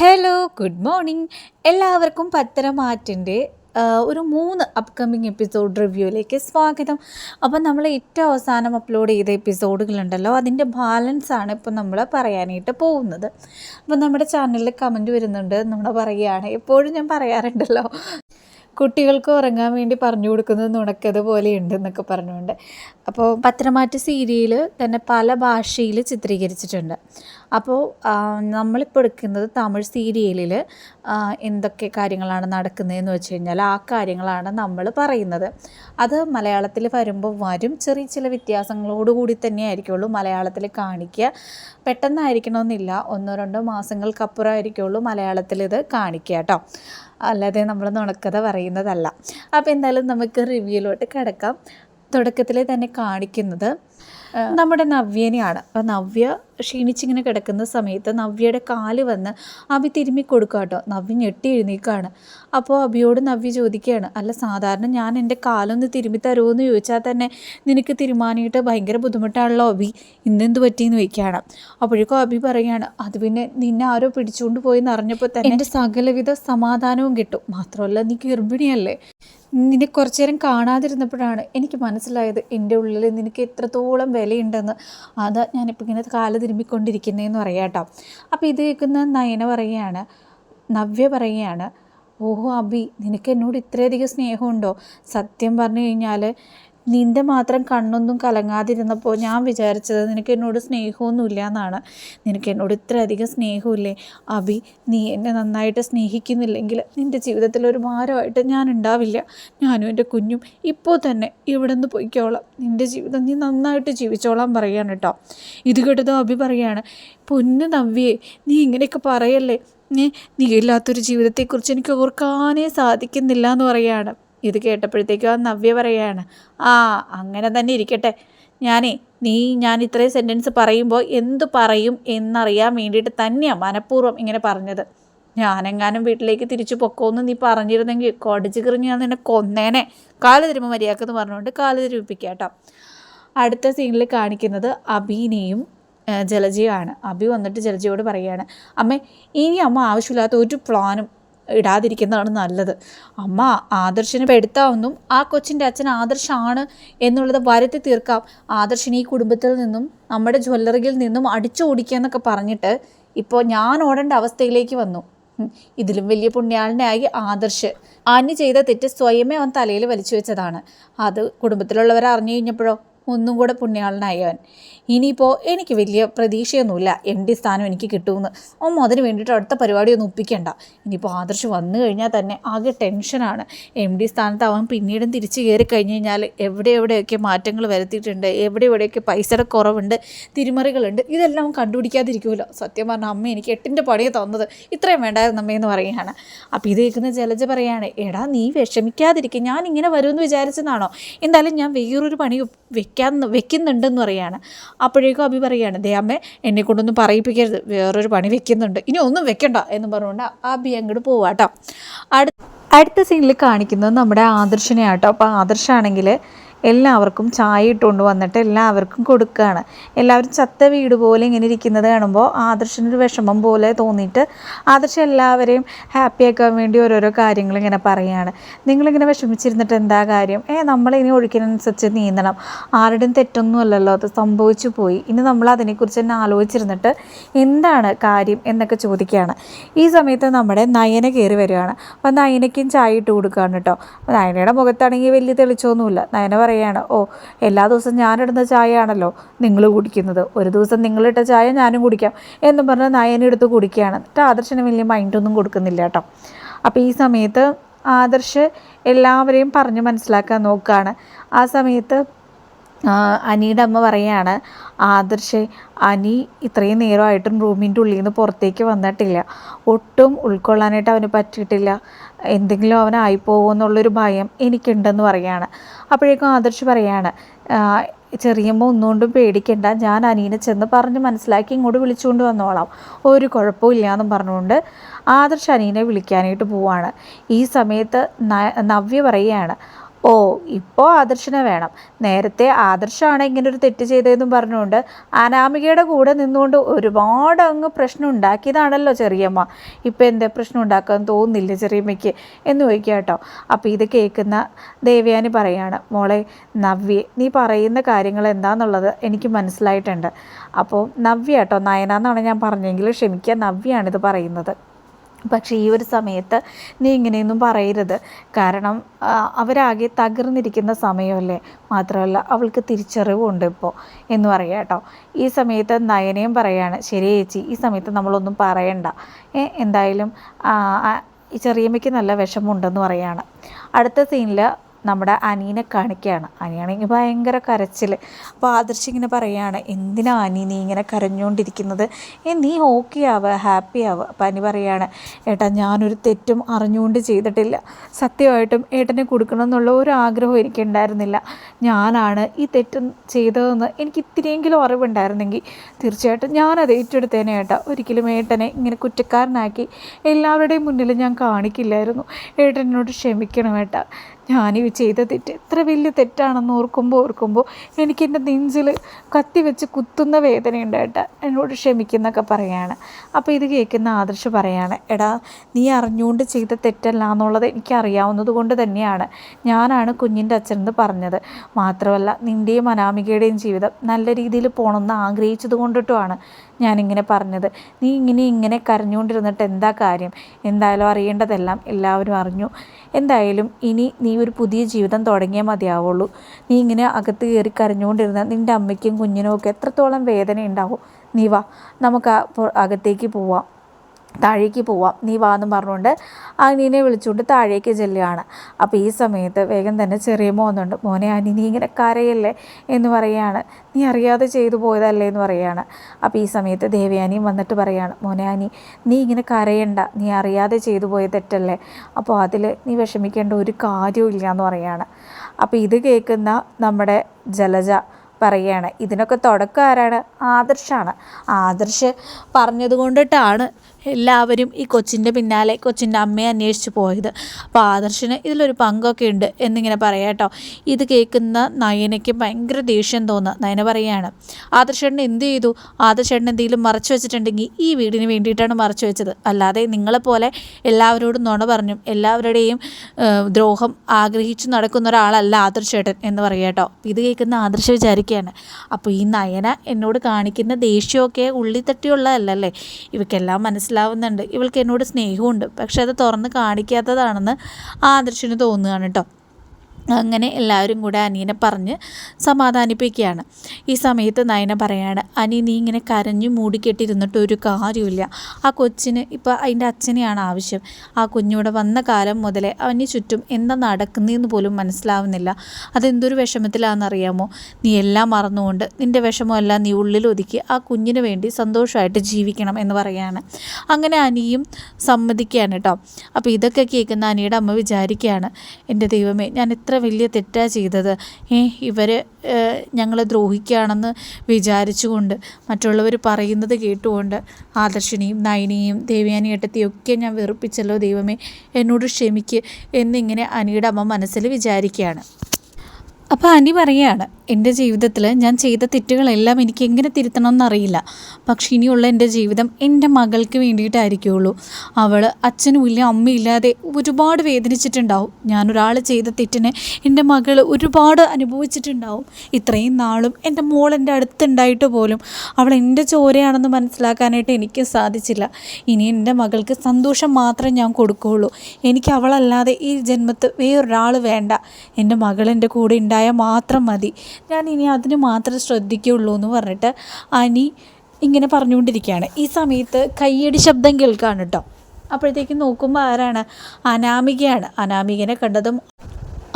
Hello good morning എല്ലാവർക്കും പത്തരമാറ്റിന്റെ ഒരു മൂന്ന് അപ്കമിങ് എപ്പിസോഡ് റിവ്യൂയിലേക്ക് സ്വാഗതം. അപ്പോൾ നമ്മൾ ഏറ്റവും അവസാനം അപ്ലോഡ് ചെയ്ത എപ്പിസോഡുകളുണ്ടല്ലോ അതിന്റെ ബാലൻസ് ആണ് ഇപ്പോൾ നമ്മൾ പറയാനായിട്ട് പോകുന്നത്. അപ്പോൾ നമ്മുടെ ചാനലിൽ കമന്റ് വരുന്നുണ്ട് നമ്മൾ പറയുകയാണ് എപ്പോഴും ഞാൻ പറയാറുണ്ടല്ലോ കുട്ടികൾക്ക് ഉറങ്ങാൻ വേണ്ടി പറഞ്ഞു കൊടുക്കുന്നത് നുണക്കത് ഉണ്ട് എന്നൊക്കെ പറഞ്ഞുകൊണ്ട്. അപ്പോൾ പത്രമാറ്റ് സീരിയൽ തന്നെ പല ഭാഷയിൽ ചിത്രീകരിച്ചിട്ടുണ്ട്. അപ്പോൾ നമ്മളിപ്പോൾ എടുക്കുന്നത് തമിഴ് സീരിയലിൽ എന്തൊക്കെ കാര്യങ്ങളാണ് നടക്കുന്നതെന്ന് വെച്ച് കഴിഞ്ഞാൽ ആ കാര്യങ്ങളാണ് നമ്മൾ പറയുന്നത്. അത് മലയാളത്തിൽ വരുമ്പോൾ വരും. ചെറിയ ചില വ്യത്യാസങ്ങളോടുകൂടി തന്നെ ആയിരിക്കുള്ളൂ മലയാളത്തിൽ കാണിക്കുക. പെട്ടെന്നായിരിക്കണമെന്നില്ല ഒന്നോ രണ്ടോ മാസങ്ങൾക്കപ്പുറം ആയിരിക്കുള്ളൂ മലയാളത്തിൽ ഇത് കാണിക്കുക കേട്ടോ. അല്ലാതെ നമ്മൾ നുണക്കഥ പറയുന്നതല്ല. അപ്പോൾ എന്തായാലും നമുക്ക് റിവ്യൂലോട്ട് കിടക്കാം. തുടക്കത്തിൽ തന്നെ കാണിക്കുന്നത് നമ്മുടെ നവ്യനെയാണ്. അപ്പോൾ നവ്യ ക്ഷീണിച്ചിങ്ങനെ കിടക്കുന്ന സമയത്ത് നവ്യയുടെ കാൽ വന്ന് അഭി തിരുമ്മി കൊടുക്കുക കേട്ടോ. നവ്യ ഞെട്ടി എഴുന്നേക്കാണ്. അപ്പോൾ അഭിയോട് നവ്യ ചോദിക്കുകയാണ് അല്ല സാധാരണ ഞാൻ എന്റെ കാലൊന്ന് തിരുമ്മി തരുമോ എന്ന് ചോദിച്ചാൽ തന്നെ നിനക്ക് തിരുമാനിയിട്ട് ഭയങ്കര ബുദ്ധിമുട്ടാണല്ലോ അഭി. ഇന്നെന്ത് പറ്റിയെന്ന് ചോദിക്കുകയാണ്. അപ്പോഴേക്കും അഭി പറയുകയാണ് അത് പിന്നെ നിന്നെ ആരോ പിടിച്ചുകൊണ്ട് പോയി എന്ന് അറിഞ്ഞപ്പോൾ തന്നെ എന്റെ സകലവിധ സമാധാനവും കിട്ടും. മാത്രമല്ല നീ ഗർഭിണിയല്ലേ. നിന്നെ കുറച്ചു നേരം കാണാതിരുന്നപ്പോഴാണ് എനിക്ക് മനസ്സിലായത് എന്റെ ഉള്ളിൽ നിനക്ക് എത്രത്തോളം വിലയുണ്ടെന്ന്. അത് ഞാനിപ്പോൾ ഇങ്ങനെ കാൽ തിരുമ്മിക്കൊണ്ടിരിക്കുന്നതെന്ന് പറയാം കേട്ടോ അപ്പോൾ ഇത് കേൾക്കുന്ന നയന പറയുകയാണ് നവ്യ പറയുകയാണ് ഓഹോ അബി നിനക്ക് എന്നോട് ഇത്രയധികം സ്നേഹമുണ്ടോ? സത്യം പറഞ്ഞു കഴിഞ്ഞാൽ നിന്റെ മാത്രം കണ്ണൊന്നും കലങ്ങാതിരുന്നപ്പോൾ ഞാൻ വിചാരിച്ചത് നിനക്ക് എന്നോട് സ്നേഹമൊന്നുമില്ല എന്നാണ്. നിനക്ക് എന്നോട് ഇത്രയധികം സ്നേഹമില്ലേ? അഭി നീ എന്നെ നന്നായിട്ട് സ്നേഹിക്കുന്നില്ലെങ്കിൽ നിന്റെ ജീവിതത്തിൽ ഒരു ഭാരമായിട്ട് ഞാൻ ഉണ്ടാവില്ല. ഞാനും എന്റെ കുഞ്ഞും ഇപ്പോൾ തന്നെ ഇവിടെ നിന്ന് പൊയ്ക്കോളാം. നിന്റെ ജീവിതം നീ നന്നായിട്ട് ജീവിച്ചോളാം പറയാണ് കേട്ടോ. ഇത് കേട്ടത് അഭി പറയാണ് പൊന്ന് നവ്യേ നീ ഇങ്ങനെയൊക്കെ പറയല്ലേ? നീ ഇല്ലാത്തൊരു ജീവിതത്തെക്കുറിച്ച് എനിക്ക് ഓർക്കാനേ സാധിക്കുന്നില്ല എന്ന് പറയാണ്. ഇത് കേട്ടപ്പോഴത്തേക്കും ആ നവ്യ പറയുകയാണ് ആ അങ്ങനെ തന്നെ ഇരിക്കട്ടെ. ഞാനേ നീ ഞാൻ ഇത്രയും സെന്റൻസ് പറയുമ്പോൾ എന്തു പറയും എന്നറിയാൻ വേണ്ടിയിട്ട് തന്നെയാണ് മനഃപൂർവം ഇങ്ങനെ പറഞ്ഞത്. ഞാനെങ്ങാനും വീട്ടിലേക്ക് തിരിച്ചു പൊക്കോന്ന് നീ പറഞ്ഞിരുന്നെങ്കിൽ കൊടിച്ച് കിറിഞ്ഞ് ഞാൻ നിന്നെ കൊന്നേനെ. കാൽ തിരുമ്പ് മര്യാദക്കെന്ന് പറഞ്ഞുകൊണ്ട് കാൽ തിരുമിപ്പിക്കാട്ടോ അടുത്ത സീനിൽ കാണിക്കുന്നത് അബീനെയും ജലജയാണ് അബി വന്നിട്ട് ജലജയോട് പറയുകയാണ് അമ്മേ ഇനി അമ്മ ആവശ്യമില്ലാത്ത ഒരു പ്ലാനും ഇടാതിരിക്കുന്നതാണ് നല്ലത്. അമ്മ ആദർശിനെ പെടുത്താവുന്നും ആ കൊച്ചിന്റെ അച്ഛൻ ആദർശാണ് എന്നുള്ളത് വരുത്തി തീർക്കാം. ആദർശിന് ഈ കുടുംബത്തിൽ നിന്നും നമ്മുടെ ജ്വല്ലറിയിൽ നിന്നും അടിച്ചു ഓടിക്കുക എന്നൊക്കെ പറഞ്ഞിട്ട് ഇപ്പോൾ ഞാൻ ഓടേണ്ട അവസ്ഥയിലേക്ക് വന്നു. ഇതിലും വലിയ പുണ്യാളനായി ആദർശ്. അന്യ ചെയ്ത തെറ്റ് സ്വയമേ അവൻ തലയിൽ വലിച്ചു വെച്ചതാണ്. അത് കുടുംബത്തിലുള്ളവർ അറിഞ്ഞു കഴിഞ്ഞപ്പോഴോ ഒന്നും കൂടെ പുണ്യാളനായവൻ ഇനിയിപ്പോൾ എനിക്ക് വലിയ പ്രതീക്ഷയൊന്നുമില്ല. എം ഡി സ്ഥാനം എനിക്ക് കിട്ടുമെന്ന്. ഒന്നും അതിന് വേണ്ടിയിട്ട് അടുത്ത പരിപാടിയൊന്നും ഒപ്പിക്കണ്ട. ഇനിയിപ്പോൾ ആദർശ് വന്നു കഴിഞ്ഞാൽ തന്നെ ആകെ ടെൻഷനാണ് എം ഡി സ്ഥാനത്ത് അവൻ പിന്നീടും തിരിച്ചു കയറി കഴിഞ്ഞ് കഴിഞ്ഞാൽ എവിടെ എവിടെയൊക്കെ മാറ്റങ്ങൾ വരുത്തിയിട്ടുണ്ട് എവിടെ എവിടെയൊക്കെ പൈസയുടെ കുറവുണ്ട് തിരിമറികളുണ്ട് ഇതെല്ലാം അവൻ കണ്ടുപിടിക്കാതിരിക്കുമല്ലോ. സത്യം പറഞ്ഞാൽ അമ്മ എനിക്ക് എട്ടിന്റെ പണിയെ തന്നത്. ഇത്രയും വേണ്ടായിരുന്നു അമ്മയെന്ന് പറയുകയാണ്. അപ്പോൾ ഇത് കേൾക്കുന്ന ജലജ പറയാണ് എടാ നീ വിഷമിക്കാതിരിക്കുക ഞാൻ ഇങ്ങനെ വരുമെന്ന് വിചാരിച്ചതാണോ എന്തായാലും ഞാൻ വേറൊരു പണി വെക്കാൻ വെക്കുന്നുണ്ടെന്ന് പറയാണ്. അപ്പോഴേക്കും അഭി പറയുകയാണ് ദേ അമ്മ എന്നെ കൊണ്ടൊന്നും പറയിപ്പിക്കരുത്. വേറൊരു പണി വെക്കുന്നുണ്ട്. ഇനി ഒന്നും വെക്കണ്ട. എന്ന് പറഞ്ഞുകൊണ്ട് അഭി അങ്ങോട്ട് പോവാട്ടോ അടുത്ത അടുത്ത സീനിൽ കാണിക്കുന്നത് നമ്മുടെ ആദർശനെ ആട്ടോ അപ്പോൾ ആദർശാണെങ്കിൽ എല്ലാവർക്കും ചായ ഇട്ടുകൊണ്ട് വന്നിട്ട് എല്ലാവർക്കും കൊടുക്കുകയാണ്. എല്ലാവരും ചത്ത വീട് പോലെ ഇങ്ങനെ ഇരിക്കുന്നത് കാണുമ്പോൾ ആദർശനൊരു വിഷമം പോലെ തോന്നിയിട്ട് ആദർശം എല്ലാവരെയും ഹാപ്പി ആക്കാൻ വേണ്ടി ഓരോരോ കാര്യങ്ങൾ ഇങ്ങനെ പറയുകയാണ് നിങ്ങളിങ്ങനെ വിഷമിച്ചിരുന്നിട്ട് എന്താ കാര്യം? ഏ നമ്മളിനി ഒഴുക്കിനനുസരിച്ച് നീന്തണം. ആരുടെയും തെറ്റൊന്നും അല്ലല്ലോ അത് സംഭവിച്ചു പോയി. ഇനി നമ്മൾ അതിനെക്കുറിച്ച് തന്നെ ആലോചിച്ചിരുന്നിട്ട് എന്താണ് കാര്യം എന്നൊക്കെ ചോദിക്കുകയാണ്. ഈ സമയത്ത് നമ്മുടെ നയന കയറി വരികയാണ്. അപ്പോൾ നയനയ്ക്കും ചായ ഇട്ട് കൊടുക്കുകയാണ് കേട്ടോ. നയനയുടെ മുഖത്താണെങ്കിൽ വലിയ തെളിച്ചൊന്നുമില്ല നയന പറയുകയാണ് ഓ എല്ലാ ദിവസവും ഞാനിടുന്ന ചായ ആണല്ലോ നിങ്ങൾ കുടിക്കുന്നത്. ഒരു ദിവസം നിങ്ങളിട്ട ചായ ഞാനും കുടിക്കാം എന്നും പറഞ്ഞ് നയനെടുത്ത് കുടിക്കുകയാണ്. എന്നിട്ട് ആദർശന് വലിയ മൈൻഡൊന്നും കൊടുക്കുന്നില്ല കേട്ടോ. അപ്പോൾ ഈ സമയത്ത് ആദർശ് എല്ലാവരെയും പറഞ്ഞ് മനസ്സിലാക്കാൻ നോക്കുകയാണ്. ആ സമയത്ത് അനിയുടെ അമ്മ പറയാണ് ആദർശ് അനി ഇത്രയും നേരമായിട്ടും റൂമിന്റെ ഉള്ളിൽ നിന്ന് പുറത്തേക്ക് വന്നിട്ടില്ല. ഒട്ടും ഉൾക്കൊള്ളാനായിട്ട് അവന് പറ്റിയിട്ടില്ല. എന്തെങ്കിലും അവനായി പോകുമെന്നുള്ളൊരു ഭയം എനിക്കുണ്ടെന്ന് പറയുകയാണ്. അപ്പോഴേക്കും ആദർശ് പറയാണ് ചെറിയമ്മ ഒന്നുകൊണ്ടും പേടിക്കണ്ട. ഞാൻ അനീനെ ചെന്ന് പറഞ്ഞ് മനസ്സിലാക്കി ഇങ്ങോട്ട് വിളിച്ചുകൊണ്ട് വന്നോളാം. ഒരു കുഴപ്പമില്ല എന്നും പറഞ്ഞുകൊണ്ട് ആദർശ് അനീനെ വിളിക്കാനായിട്ട് പോവാണ്. ഈ സമയത്ത് നവ്യ പറയുകയാണ് ഓ ഇപ്പോൾ ആദർശനെ വേണം. നേരത്തെ ആദർശമാണ് ഇങ്ങനെ ഒരു തെറ്റ് ചെയ്തതെന്നും പറഞ്ഞുകൊണ്ട് അനാമികയുടെ കൂടെ നിന്നുകൊണ്ട് ഒരുപാട് അങ്ങ് പ്രശ്നം ഉണ്ടാക്കിയതാണല്ലോ ചെറിയമ്മ. ഇപ്പം എന്താ പ്രശ്നം ഉണ്ടാക്കാൻ തോന്നുന്നില്ല ചെറിയമ്മയ്ക്ക് എന്ന് ചോദിക്കുക കേട്ടോ. അപ്പോൾ ഇത് കേൾക്കുന്ന ദേവയാനി പറയാണ് മോളെ നവ്യ നീ പറയുന്ന കാര്യങ്ങൾ എന്താണെന്നുള്ളത് എനിക്ക് മനസ്സിലായിട്ടുണ്ട്. അപ്പോൾ നവ്യ കേട്ടോ നയന എന്നാണ് ഞാൻ പറഞ്ഞെങ്കിൽ ക്ഷമിക്കുക നവ്യാണിത് പറയുന്നത്. പക്ഷേ ഈ ഒരു സമയത്ത് നീ ഇങ്ങനെയൊന്നും പറയരുത്. കാരണം അവരാകെ തകർന്നിരിക്കുന്ന സമയമല്ലേ? മാത്രമല്ല അവൾക്ക് തിരിച്ചറിവുണ്ട് ഇപ്പോൾ എന്ന് പറയാം കേട്ടോ. ഈ സമയത്ത് നയനയും പറയാണ് ശരി ചേച്ചി ഈ സമയത്ത് നമ്മളൊന്നും പറയണ്ട. എന്തായാലും ചെറിയമ്മയ്ക്ക് നല്ല വിഷമമുണ്ടെന്ന് പറയാണ്. അടുത്ത സീനിൽ നമ്മുടെ അനീനെ കാണിക്കുകയാണ് അനിയാണെങ്കിൽ ഭയങ്കര കരച്ചിൽ അപ്പോൾ ആദർശ് ഇങ്ങനെ പറയുകയാണ് എന്തിനാ അനി നീ ഇങ്ങനെ കരഞ്ഞുകൊണ്ടിരിക്കുന്നത് നീ ഓക്കെ ആവുക ഹാപ്പി ആവുക അപ്പം അനി പറയുകയാണ് ഏട്ടാ ഞാനൊരു തെറ്റും അറിഞ്ഞുകൊണ്ട് ചെയ്തിട്ടില്ല. സത്യമായിട്ടും ഏട്ടനെ കൊടുക്കണം എന്നുള്ള ഒരു ആഗ്രഹം എനിക്കുണ്ടായിരുന്നില്ല ഞാനാണ് ഈ തെറ്റും ചെയ്തതെന്ന് എനിക്ക് ഇത്തിരിയെങ്കിലും അറിവുണ്ടായിരുന്നെങ്കിൽ തീർച്ചയായിട്ടും ഞാനത് ഏറ്റെടുത്തേനെ ഏട്ടാ. ഒരിക്കലും ഏട്ടനെ ഇങ്ങനെ കുറ്റക്കാരനാക്കി എല്ലാവരുടെയും മുന്നിൽ ഞാൻ കാണിക്കില്ലായിരുന്നു. ഏട്ടനോട് ക്ഷമിക്കണം ഏട്ടാ. ഞാനീ ചെയ്ത തെറ്റ് എത്ര വലിയ തെറ്റാണെന്ന് ഓർക്കുമ്പോൾ ഓർക്കുമ്പോൾ എനിക്ക് എന്റെ നെഞ്ചിൽ കത്തി വെച്ച് കുത്തുന്ന വേദന ഉണ്ടായിട്ട് എന്നോട് ക്ഷമിക്കുന്നൊക്കെ പറയാണ്. അപ്പോൾ ഇത് കേൾക്കുന്ന ആദർശ് പറയാണ് എടാ നീ അറിഞ്ഞുകൊണ്ട് ചെയ്ത തെറ്റല്ല എന്നുള്ളത് എനിക്കറിയാവുന്നത് കൊണ്ട് തന്നെയാണ് ഞാനാണ് കുഞ്ഞിന്റെ അച്ഛനെന്ന് പറഞ്ഞത്. മാത്രമല്ല നിന്റെയും അനാമികയുടെയും ജീവിതം നല്ല രീതിയിൽ പോകണമെന്ന് ആഗ്രഹിച്ചത് കൊണ്ടിട്ടുമാണ്. ഞാനിങ്ങനെ പറഞ്ഞത്. നീ ഇങ്ങനെ ഇങ്ങനെ കരഞ്ഞുകൊണ്ടിരുന്നിട്ട് എന്താ കാര്യം? എന്തായാലും അറിയേണ്ടതെല്ലാം എല്ലാവരും അറിഞ്ഞു. എന്തായാലും ഇനി നീ ഒരു പുതിയ ജീവിതം തുടങ്ങിയാൽ മതിയാവുള്ളൂ. നീ ഇങ്ങനെ അകത്ത് കയറി കരഞ്ഞുകൊണ്ടിരുന്ന നിന്റെ അമ്മയ്ക്കും കുഞ്ഞിനും ഒക്കെ എത്രത്തോളം വേദന ഉണ്ടാവും നീ വാ നമുക്ക് അകത്തേക്ക് പോവാം. താഴേക്ക് പോവാം. നീ വാ എന്നും പറഞ്ഞുകൊണ്ട് അനിനെ വിളിച്ചുകൊണ്ട് താഴേക്ക് ചെല്ലുകയാണ്. അപ്പോൾ ഈ സമയത്ത് വേഗം തന്നെ ചെറിയ മോന്നുണ്ട് മോനെ അനി നീ ഇങ്ങനെ കരയല്ലേ? എന്ന് പറയുകയാണ്. നീ അറിയാതെ ചെയ്തു പോയതല്ലേ? എന്ന് പറയുകയാണ്. അപ്പോൾ ഈ സമയത്ത് ദേവയാനിയും വന്നിട്ട് പറയാണ് മോനെ അനി നീ ഇങ്ങനെ കരയണ്ട. നീ അറിയാതെ ചെയ്തു പോയ തെറ്റല്ലേ? അപ്പോൾ അതിൽ നീ വിഷമിക്കേണ്ട ഒരു കാര്യവും ഇല്ല എന്ന് പറയുകയാണ്. അപ്പോൾ ഇത് കേൾക്കുന്ന നമ്മുടെ ജലജ പറയുകയാണ്. ഇതിനൊക്കെ തുടക്കം ആരാണ്? ആദർശാണ്. ആദർശ് പറഞ്ഞത് കൊണ്ടിട്ടാണ് എല്ലാവരും ഈ കൊച്ചിന്റെ പിന്നാലെ കൊച്ചിന്റെ അമ്മയെ അന്വേഷിച്ച് പോയത്. അപ്പോൾ ആദർശിന് ഇതിലൊരു പങ്കൊക്കെ ഉണ്ട് എന്നിങ്ങനെ പറയാം കേട്ടോ. ഇത് കേൾക്കുന്ന നയനയ്ക്ക് ഭയങ്കര ദേഷ്യം തോന്നുക നയന പറയുകയാണ് ആദർശേട്ടൻ എന്ത് ചെയ്തു? ആദർശേട്ടൻ എന്തെങ്കിലും മറച്ചു വെച്ചിട്ടുണ്ടെങ്കിൽ ഈ വീടിന് വേണ്ടിയിട്ടാണ് മറച്ചു വെച്ചത്. അല്ലാതെ നിങ്ങളെപ്പോലെ എല്ലാവരോടും നുണ പറഞ്ഞു എല്ലാവരുടെയും ദ്രോഹം ആഗ്രഹിച്ചു നടക്കുന്ന ഒരാളല്ല ആദർശേട്ടൻ എന്ന് പറയാം കേട്ടോ. ഇത് കേൾക്കുന്ന ആദർശ വിചാരിക്കുകയാണ്. അപ്പോൾ ഈ നയന എന്നോട് കാണിക്കുന്ന ദേഷ്യമൊക്കെ ഉള്ളിത്തട്ടിയുള്ളതല്ലേ ഇവയ്ക്കെല്ലാം ഇവയ്ക്കെല്ലാം മനസ്സിലാവുന്നുണ്ട് ഇവൾക്ക് എന്നോട് സ്നേഹമുണ്ട്. പക്ഷെ അത് തുറന്ന് കാണിക്കാത്തതാണെന്ന് ആദർശിന് തോന്നുകയാണ് കേട്ടോ. അങ്ങനെ എല്ലാവരും കൂടെ അനിയനെ പറഞ്ഞ് സമാധാനിപ്പിക്കുകയാണ്. ഈ സമയത്ത് നയന പറയാണ് അനി നീ ഇങ്ങനെ കരഞ്ഞു മൂടിക്കെട്ടിരുന്നിട്ട് ഒരു കാര്യമില്ല ആ കൊച്ചിന് ഇപ്പോൾ അതിന്റെ അച്ഛനെയാണ് ആവശ്യം. ആ കുഞ്ഞിവിടെ വന്ന കാലം മുതലേ അവന് ചുറ്റും എന്താ നടക്കുന്നതെന്ന് പോലും മനസ്സിലാവുന്നില്ല. അതെന്തൊരു വിഷമത്തിലാണെന്നറിയാമോ? നീ എല്ലാം മറന്നുകൊണ്ട് നിന്റെ വിഷമമെല്ലാം നീ ഉള്ളിൽ ഒതുക്കി ആ കുഞ്ഞിന് വേണ്ടി സന്തോഷമായിട്ട് ജീവിക്കണം എന്ന് പറയാണ്. അങ്ങനെ അനിയും സമ്മതിക്കുകയാണ് കേട്ടോ. അപ്പോൾ ഇതൊക്കെ കേൾക്കുന്ന അനിയുടെ അമ്മ വിചാരിക്കുകയാണ് എന്റെ ദൈവമേ ഞാൻ എത്ര വലിയ തെറ്റാണ് ചെയ്തത്. ഏ ഇവർ ഞങ്ങളെ ദ്രോഹിക്കുകയാണെന്ന് വിചാരിച്ചുകൊണ്ട് മറ്റുള്ളവർ പറയുന്നത് കേട്ടുകൊണ്ട് ആദർശിനെയും നയനിയും ദേവയാനി ഏട്ടത്തിയൊക്കെ ഞാൻ വെറുപ്പിച്ചല്ലോ ദൈവമേ എന്നോട് ക്ഷമിക്ക് എന്നിങ്ങനെ അനിയുടെ അമ്മ മനസ്സിൽ വിചാരിക്കുകയാണ്. അപ്പോൾ അനി പറയുകയാണ് എന്റെ ജീവിതത്തിൽ ഞാൻ ചെയ്ത തെറ്റുകളെല്ലാം എനിക്ക് എങ്ങനെ തിരുത്തണമെന്നറിയില്ല. പക്ഷെ ഇനിയുള്ള എന്റെ ജീവിതം എന്റെ മകൾക്ക് വേണ്ടിയിട്ടായിരിക്കുള്ളൂ. അവൾ അച്ഛനും ഇല്ല അമ്മയില്ലാതെ ഒരുപാട് വേദനിച്ചിട്ടുണ്ടാവും. ഞാനൊരാൾ ചെയ്ത തെറ്റിനെ എന്റെ മകൾ ഒരുപാട് അനുഭവിച്ചിട്ടുണ്ടാവും. ഇത്രയും നാളും എന്റെ മോൾ എന്റെ അടുത്തുണ്ടായിട്ട് പോലും അവൾ എന്റെ ചോരയാണെന്ന് മനസ്സിലാക്കാനായിട്ട് എനിക്ക് സാധിച്ചില്ല. ഇനി എന്റെ മകൾക്ക് സന്തോഷം മാത്രമേ ഞാൻ കൊടുക്കുകയുള്ളൂ. എനിക്ക് അവളല്ലാതെ ഈ ജന്മത്ത് വേറൊരാൾ വേണ്ട. എന്റെ മകൾ എന്റെ കൂടെ ഉണ്ടായാൽ മാത്രം മതി. ഞാൻ ഇനി അതിന് മാത്രം ശ്രദ്ധിക്കുകയുള്ളൂ എന്ന് പറഞ്ഞിട്ട് അനി ഇങ്ങനെ പറഞ്ഞുകൊണ്ടിരിക്കുകയാണ്. ഈ സമയത്ത് കയ്യടി ശബ്ദം കേൾക്കാണ് കേട്ടോ. അപ്പോഴത്തേക്ക് നോക്കുമ്പോൾ ആരാണ്? അനാമികയാണ്. അനാമികനെ കണ്ടതും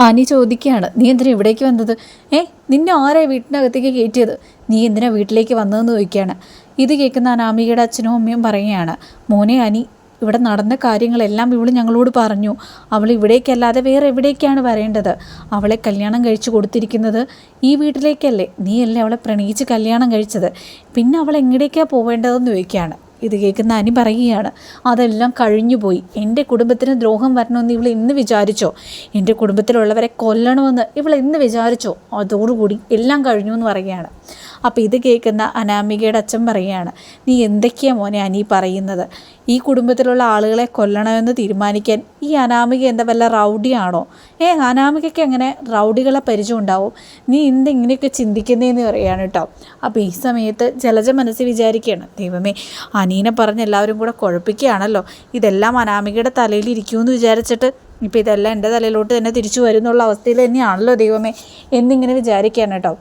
അനി ചോദിക്കുകയാണ് നീ എന്തിനാ ഇവിടേക്ക് വന്നത്? ഏ നിന്നെ ആരാ വീട്ടിനകത്തേക്ക് കയറ്റിയത്? നീ എന്തിനാ വീട്ടിലേക്ക് വന്നതെന്ന് ചോദിക്കുകയാണ്. ഇത് കേൾക്കുന്ന അനാമികയുടെ അച്ഛനും അമ്മയും പറയുകയാണ് മോനെ അനി ഇവിടെ നടന്ന കാര്യങ്ങളെല്ലാം ഇവൾ ഞങ്ങളോട് പറഞ്ഞു. അവൾ ഇവിടേക്കല്ലാതെ വേറെ എവിടേക്കാണ് വരേണ്ടത്? അവളെ കല്യാണം കഴിച്ചു കൊടുത്തിരിക്കുന്നത് ഈ വീട്ടിലേക്കല്ലേ? നീയല്ലേ അവളെ പ്രണയിച്ച് കല്യാണം കഴിച്ചത്? പിന്നെ അവൾ എങ്ങടേക്കാണ് പോവേണ്ടതെന്ന് ചോദിക്കുകയാണ്. ഇത് കേൾക്കുന്ന അനി പറയുകയാണ് അതെല്ലാം കഴിഞ്ഞുപോയി എന്റെ കുടുംബത്തിന് ദ്രോഹം വരണമെന്ന് ഇവൾ ഇന്ന് വിചാരിച്ചോ? എന്റെ കുടുംബത്തിലുള്ളവരെ കൊല്ലണമെന്ന് ഇവൾ ഇന്ന് വിചാരിച്ചോ? അതോടുകൂടി എല്ലാം കഴിഞ്ഞു എന്ന് പറയുകയാണ്. അപ്പോൾ ഇത് കേൾക്കുന്ന അനാമികയുടെ അച്ഛൻ പറയുകയാണ് നീ എന്തൊക്കെയാണ് മോനെ അനി പറയുന്നത്? ഈ കുടുംബത്തിലുള്ള ആളുകളെ കൊല്ലണമെന്ന് തീരുമാനിക്കാൻ ഈ അനാമിക എന്താ വല്ല റൗഡിയാണോ? ഏ അനാമികയ്ക്ക് അങ്ങനെ റൗഡികളെ പരിചയം ഉണ്ടാവും. നീ എന്തെങ്ങനെയൊക്കെ ചിന്തിക്കുന്നതെന്ന് പറയുകയാണ് കേട്ടോ. അപ്പോൾ ഈ സമയത്ത് ജലജ മനസ്സ് വിചാരിക്കുകയാണ് ദൈവമേ അനീനെ പറഞ്ഞ് എല്ലാവരും കൂടെ കുഴപ്പിക്കുകയാണല്ലോ. ഇതെല്ലാം അനാമികയുടെ തലയിൽ ഇരിക്കുമെന്ന് വിചാരിച്ചിട്ട് ഇപ്പോൾ ഇതെല്ലാം എന്റെ തലയിലോട്ട് തന്നെ തിരിച്ചു വരുന്നുള്ള അവസ്ഥയിൽ തന്നെയാണല്ലോ ദൈവമേ. എന്നിങ്ങനെ വിചാരിക്കുകയാണ് കേട്ടോ.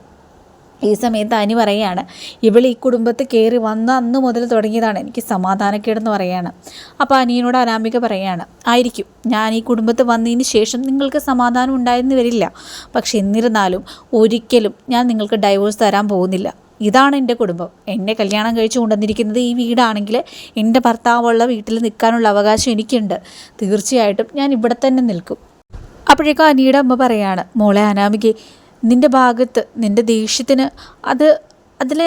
ഈ സമയത്ത് അനി പറയുകയാണ് ഇവൾ ഈ കുടുംബത്ത് കയറി വന്ന അന്ന് മുതൽ തുടങ്ങിയതാണ് എനിക്ക് സമാധാനക്കേടെന്ന് പറയുകയാണ്. അപ്പോൾ അനിയനോട് അനാമിക പറയുകയാണ് ആയിരിക്കും ഞാൻ ഈ കുടുംബത്ത് വന്നതിന് ശേഷം നിങ്ങൾക്ക് സമാധാനം ഉണ്ടായെന്ന് വരില്ല. പക്ഷെ എന്നിരുന്നാലും ഒരിക്കലും ഞാൻ നിങ്ങൾക്ക് ഡൈവോഴ്സ് തരാൻ പോകുന്നില്ല. ഇതാണ് എന്റെ കുടുംബം. എന്നെ കല്യാണം കഴിച്ചു കൊണ്ടുവന്നിരിക്കുന്നത് ഈ വീടാണെങ്കിൽ എന്റെ ഭർത്താവുള്ള വീട്ടിൽ നിൽക്കാനുള്ള അവകാശം എനിക്കുണ്ട്. തീർച്ചയായിട്ടും ഞാൻ ഇവിടെ തന്നെ നിൽക്കും. അപ്പോഴേക്കും അനിയുടെ അമ്മ പറയാണ് മോളെ അനാമികെ നിന്റെ ഭാഗത്ത് നിന്റെ ദേഷ്യത്തിന് അത് അതിൽ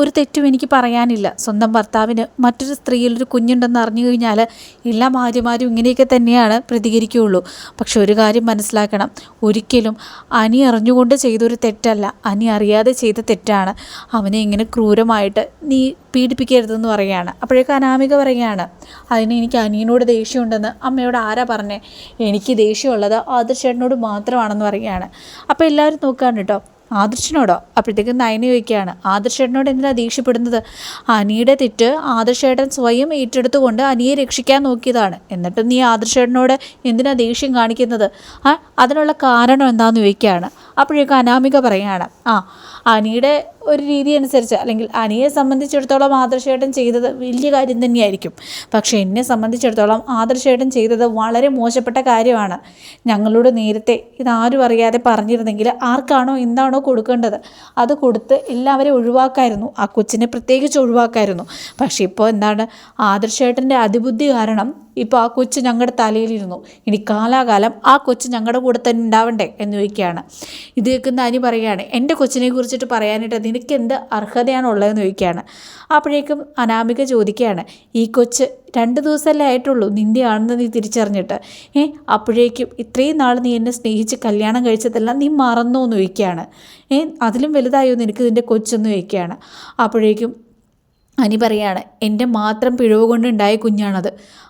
ഒരു തെറ്റും എനിക്ക് പറയാനില്ല. സ്വന്തം ഭർത്താവിന് മറ്റൊരു സ്ത്രീയിൽ ഒരു കുഞ്ഞുണ്ടെന്ന് അറിഞ്ഞു കഴിഞ്ഞാൽ എല്ലാ ഭാര്യമാരും ഇങ്ങനെയൊക്കെ തന്നെയാണ് പ്രതികരിക്കുകയുള്ളൂ. പക്ഷെ ഒരു കാര്യം മനസ്സിലാക്കണം. ഒരിക്കലും അനി അറിഞ്ഞുകൊണ്ട് ചെയ്തൊരു തെറ്റല്ല. അനി അറിയാതെ ചെയ്ത തെറ്റാണ്. അവനെ ഇങ്ങനെ ക്രൂരമായിട്ട് നീ പീഡിപ്പിക്കരുതെന്ന് പറയുകയാണ്. അപ്പോഴേക്കും അനാമിക പറയുകയാണ് അതിന് എനിക്ക് അനിയനോട് ദേഷ്യമുണ്ടെന്ന് അമ്മയോട് ആരാ പറഞ്ഞേ? എനിക്ക് ദേഷ്യമുള്ളത് ആദർശേട്ടനോട് മാത്രമാണെന്ന് പറയുകയാണ്. അപ്പോൾ എല്ലാവരും നോക്കാണ് കേട്ടോ ആദർശനോടോ. അപ്പോഴത്തേക്കും നയന ചോദിക്കുകയാണ് ആദർശേട്ടനോട് എന്തിനാണ് ദേഷ്യപ്പെടുന്നത്? അനിയുടെ തെറ്റ് ആദർശേട്ടൻ സ്വയം ഏറ്റെടുത്തുകൊണ്ട് അനിയെ രക്ഷിക്കാൻ നോക്കിയതാണ്. എന്നിട്ട് നീ ആദർശേട്ടനോട് എന്തിനാ ദേഷ്യം കാണിക്കുന്നത്? അതിനുള്ള കാരണം എന്താണെന്ന് ചോദിക്കുകയാണ്. അപ്പോഴേക്കും അനാമിക പറയുകയാണ് ആ അനിയുടെ ഒരു രീതി അനുസരിച്ച് അല്ലെങ്കിൽ അനിയെ സംബന്ധിച്ചിടത്തോളം ആദർശേട്ടൻ ചെയ്തത് വലിയ കാര്യം തന്നെയായിരിക്കും. പക്ഷേ എന്നെ സംബന്ധിച്ചിടത്തോളം ആദർശേട്ടൻ ചെയ്തത് വളരെ മോശപ്പെട്ട കാര്യമാണ്. ഞങ്ങളോട് നേരത്തെ ഇതാരും അറിയാതെ പറഞ്ഞിരുന്നെങ്കിൽ ആർക്കാണോ എന്താണോ കൊടുക്കേണ്ടത് അത് കൊടുത്ത് എല്ലാവരെയും ഒഴിവാക്കായിരുന്നു. ആ കൊച്ചിനെ പ്രത്യേകിച്ച് ഒഴിവാക്കായിരുന്നു. പക്ഷേ ഇപ്പോൾ എന്താണ്? ആദർശേട്ടന്റെ അതിബുദ്ധി കാരണം ഇപ്പോൾ ആ കൊച്ച് ഞങ്ങളുടെ തലയിലിരുന്നു. ഇനി കാലാകാലം ആ കൊച്ച് ഞങ്ങളുടെ കൂടെ തന്നെ ഉണ്ടാവണ്ടേ എന്ന് ചോദിക്കുകയാണ്. ഇത് കേൾക്കുന്ന അനി പറയുകയാണ് എന്റെ കൊച്ചിനെ കുറിച്ചിട്ട് പറയാനായിട്ട് നിനക്ക് എന്ത് അർഹതയാണ് ഉള്ളതെന്ന് ചോദിക്കുകയാണ്. അപ്പോഴേക്കും അനാമിക ചോദിക്കുകയാണ് ഈ കൊച്ച് രണ്ട് ദിവസമല്ലേ ആയിട്ടുള്ളൂ നിന്റെയാണെന്ന് നീ തിരിച്ചറിഞ്ഞിട്ട്? ഏ അപ്പോഴേക്കും ഇത്രയും നാൾ നീ എന്നെ സ്നേഹിച്ച് കല്യാണം കഴിച്ചതെല്ലാം നീ മറന്നോ? എന്ന് ചോദിക്കുകയാണ്. ഏ അതിലും വലുതായോ നിനക്ക് നിന്റെ കൊച്ചെന്ന് ചോദിക്കുകയാണ്. അപ്പോഴേക്കും അനി പറയാണ് എന്റെ മാത്രം പിഴവ് കൊണ്ടുണ്ടായ കുഞ്ഞാണത്.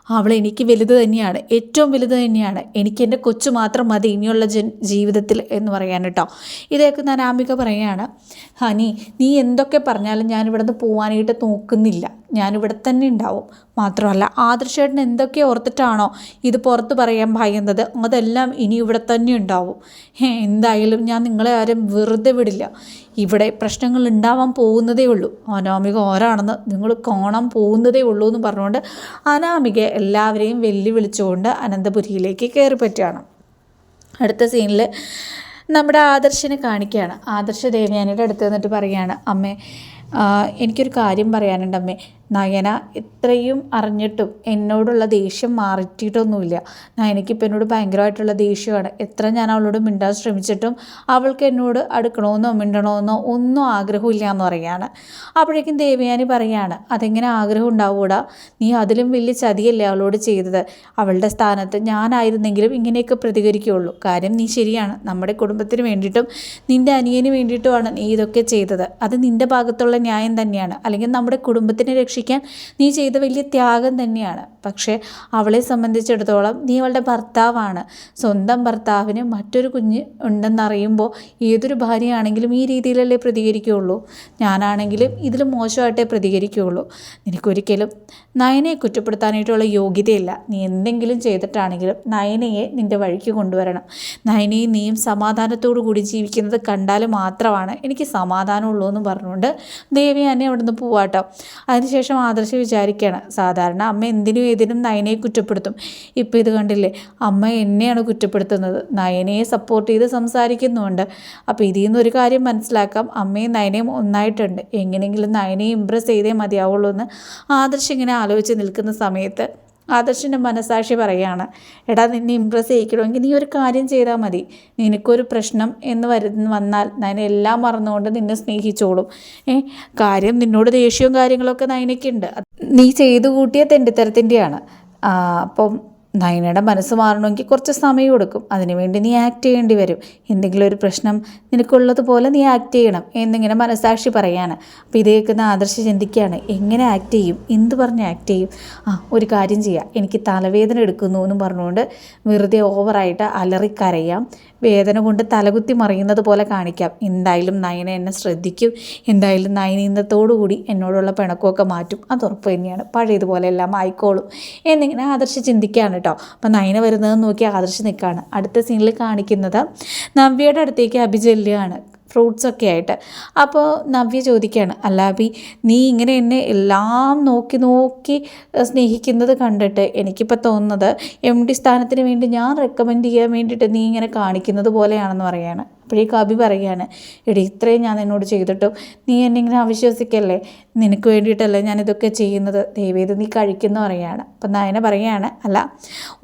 അവൾ എനിക്ക് വലുത് തന്നെയാണ് ഏറ്റവും വലുത് തന്നെയാണ്. എനിക്ക് എന്റെ കൊച്ചു മാത്രം മതി ഇനിയുള്ള ജൻ ജീവിതത്തിൽ എന്ന് പറയാൻ കേട്ടോ. ഇതൊക്കെ ഞാൻ ആമിക പറയാണ് ഹനി നീ എന്തൊക്കെ പറഞ്ഞാലും ഞാനിവിടെ നിന്ന് പോകാനായിട്ട് നോക്കുന്നില്ല. ഞാനിവിടെ തന്നെ ഉണ്ടാവും. മാത്രമല്ല ആദർശേട്ടൻ എന്തൊക്കെ ഓർത്തിട്ടാണോ ഇത് പുറത്ത് പറയാൻ ഭയന്നത് അതെല്ലാം ഇനി ഇവിടെ തന്നെ ഉണ്ടാവും. എന്തായാലും ഞാൻ നിങ്ങളെ ആരും വെറുതെ വിടില്ല. ഇവിടെ പ്രശ്നങ്ങൾ ഉണ്ടാവാൻ പോകുന്നതേ ഉള്ളൂ. അനാമിക ഓരാണെന്ന് നിങ്ങൾ കാണാൻ പോകുന്നതേ ഉള്ളൂ എന്ന് പറഞ്ഞുകൊണ്ട് അനാമിക എല്ലാവരെയും വെല്ലുവിളിച്ചുകൊണ്ട് അനന്തപുരിയിലേക്ക് കയറി പറ്റുകയാണ് അടുത്ത സീനിൽ നമ്മുടെ ആദർശനെ കാണിക്കുകയാണ്. ആദർശ ദേവയാനിയുടെ അടുത്ത് നിന്നിട്ട് പറയുകയാണ് അമ്മേ എനിക്കൊരു കാര്യം പറയാനുണ്ട് അമ്മേ. നയന ഇത്രയും അറിഞ്ഞിട്ടും എന്നോടുള്ള ദേഷ്യം മാറിയിട്ടൊന്നുമില്ല. നയനയ്ക്കിപ്പോൾ എന്നോട് ഭയങ്കരമായിട്ടുള്ള ദേഷ്യമാണ്. എത്ര ഞാൻ അവളോട് മിണ്ടാൻ ശ്രമിച്ചിട്ടും അവൾക്ക് എന്നോട് അടുക്കണമെന്നോ മിണ്ടണമെന്നോ ഒന്നും ആഗ്രഹമില്ല എന്ന് പറയുകയാണ് അപ്പോഴേക്കും ദേവയാനി പറയാണ് അതെങ്ങനെ ആഗ്രഹം ഉണ്ടാവൂടാ? നീ അതിലും വലിയ ചതിയല്ലേ അവളോട് ചെയ്തത്? അവളുടെ സ്ഥാനത്ത് ഞാനായിരുന്നെങ്കിലും ഇങ്ങനെയൊക്കെ പ്രതികരിക്കുകയുള്ളൂ. കാര്യം നീ ശരിയാണ്. നമ്മുടെ കുടുംബത്തിന് വേണ്ടിയിട്ടും നിന്റെ അനിയന് വേണ്ടിയിട്ടുമാണ് നീ ഇതൊക്കെ ചെയ്തത്. അത് നിന്റെ ഭാഗത്തുള്ള ന്യായം തന്നെയാണ്. അല്ലെങ്കിൽ നമ്മുടെ കുടുംബത്തിനെ രക്ഷിക്കാൻ നീ ചെയ്ത വലിയ ത്യാഗം തന്നെയാണ്. പക്ഷേ അവളെ സംബന്ധിച്ചിടത്തോളം നീ അവളുടെ ഭർത്താവാണ്. സ്വന്തം ഭർത്താവിന് മറ്റൊരു കുഞ്ഞ് ഉണ്ടെന്നറിയുമ്പോൾ ഏതൊരു ഭാര്യയാണെങ്കിലും ഈ രീതിയിലല്ലേ പ്രതികരിക്കുകയുള്ളൂ? ഞാനാണെങ്കിലും ഇതിൽ മോശമായിട്ടേ പ്രതികരിക്കുകയുള്ളൂ. നിനക്കൊരിക്കലും നയനയെ കുറ്റപ്പെടുത്താനായിട്ടുള്ള യോഗ്യതയില്ല. നീ എന്തെങ്കിലും ചെയ്തിട്ടാണെങ്കിലും നയനയെ നിന്റെ വഴിക്ക് കൊണ്ടുവരണം. നയനയും നീയും സമാധാനത്തോടു കൂടി ജീവിക്കുന്നത് കണ്ടാൽ മാത്രമാണ് എനിക്ക് സമാധാനമുള്ളൂ എന്ന് പറഞ്ഞുകൊണ്ട് ദേവി തന്നെ അവിടെ നിന്ന് പോവാട്ടോ. അതിനുശേഷം ശേഷം ആദർശ് വിചാരിക്കുകയാണ് സാധാരണ അമ്മ എന്തിനും ഏതിനും നയനയെ കുറ്റപ്പെടുത്തും. ഇപ്പോൾ ഇത് കണ്ടില്ലേ അമ്മ എന്നെയാണ് കുറ്റപ്പെടുത്തുന്നത്. നയനയെ സപ്പോർട്ട് ചെയ്ത് സംസാരിക്കുന്നുണ്ട്. അപ്പോൾ ഇതിൽ നിന്നൊരു കാര്യം മനസ്സിലാക്കാം അമ്മയും നയനയും ഒന്നായിട്ടുണ്ട്. എങ്ങനെയെങ്കിലും നയനയെ ഇമ്പ്രസ് ചെയ്തേ മതിയാവുള്ളൂ എന്ന് ആദർശ് ഇങ്ങനെ ആലോചിച്ച് നിൽക്കുന്ന സമയത്ത് ആദർശിന്റെ മനസാക്ഷി പറയുകയാണ് എടാ നിന്നെ ഇമ്പ്രസ് ചെയ്യിക്കണമെങ്കിൽ നീ ഒരു കാര്യം ചെയ്താൽ മതി. നിനക്കൊരു പ്രശ്നം എന്ന് വരുന്ന വന്നാൽ നയനെല്ലാം മറന്നുകൊണ്ട് നിന്നെ സ്നേഹിച്ചോളും. ഏ കാര്യം നിന്നോട് ദേഷ്യവും കാര്യങ്ങളൊക്കെ നയനയ്ക്കുണ്ട് നീ ചെയ്തു കൂട്ടിയ തെണ്ടിത്തരത്തിന്റെയാണ് അപ്പം നയനയുടെ മനസ്സ് മാറണമെങ്കിൽ കുറച്ച് സമയം കൊടുക്കും. അതിനുവേണ്ടി നീ ആക്ട് ചെയ്യേണ്ടി വരും. എന്തെങ്കിലും ഒരു പ്രശ്നം നിനക്കുള്ളതുപോലെ നീ ആക്ട് ചെയ്യണം എന്നിങ്ങനെ മനസാക്ഷി പറയാണ്. അപ്പോൾ ഇത് കേൾക്കുന്ന ആദർശ ചിന്തിക്കുകയാണ് എങ്ങനെ ആക്ട് ചെയ്യും? എന്ത് പറഞ്ഞ് ആക്ട് ചെയ്യും? ആ ഒരു കാര്യം ചെയ്യാം. എനിക്ക് തലവേദന എടുക്കുന്നു എന്നും പറഞ്ഞുകൊണ്ട് വെറുതെ ഓവറായിട്ട് അലറിക്കരയാം. വേദന കൊണ്ട് തലകുത്തി മറിയുന്നത് പോലെ കാണിക്കാം. എന്തായാലും നയന എന്നെ ശ്രദ്ധിക്കും. എന്തായാലും നയന ഇന്നത്തോടുകൂടി എന്നോടുള്ള പിണക്കമൊക്കെ മാറ്റും. അത് ഉറപ്പ് തന്നെയാണ്. പഴയതുപോലെ എല്ലാം ആയിക്കോളും എന്നിങ്ങനെ ആദർശ ചിന്തിക്കുകയാണ്. കേട്ടോ. അപ്പം നയന വരുന്നത് നോക്കി ആദർശ് നിൽക്കുകയാണ് അടുത്ത സീനിൽ കാണിക്കുന്നത് നവ്യയുടെ അടുത്തേക്ക് അഭി ചെല്ലുകയാണ് ഫ്രൂട്ട്സ് ഒക്കെ ആയിട്ട്. അപ്പോൾ നവ്യ ചോദിക്കുകയാണ് അല്ല അഭി നീ ഇങ്ങനെ എന്നെ എല്ലാം നോക്കി നോക്കി സ്നേഹിക്കുന്നത് കണ്ടിട്ട് എനിക്കിപ്പോൾ തോന്നുന്നത് എം ഡി സ്ഥാനത്തിന് വേണ്ടി ഞാൻ റെക്കമെൻഡ് ചെയ്യാൻ വേണ്ടിയിട്ട് നീ ഇങ്ങനെ കാണിക്കുന്നത് പോലെയാണെന്ന് പറയാണ്. അപ്പോഴേക്കും അഭി പറയുകയാണ് എടി ഇത്രയും ഞാൻ നിന്നോട് ചെയ്തിട്ടും നീ എന്നെ ഇങ്ങനെ അവിശ്വസിക്കല്ലേ? നിനക്ക് വേണ്ടിയിട്ടല്ലേ ഞാൻ ഇതൊക്കെ ചെയ്യുന്നത്? ദൈവേത് നീ കഴിക്കുന്ന പറയുകയാണ്. അപ്പം നായന പറയുകയാണ് അല്ല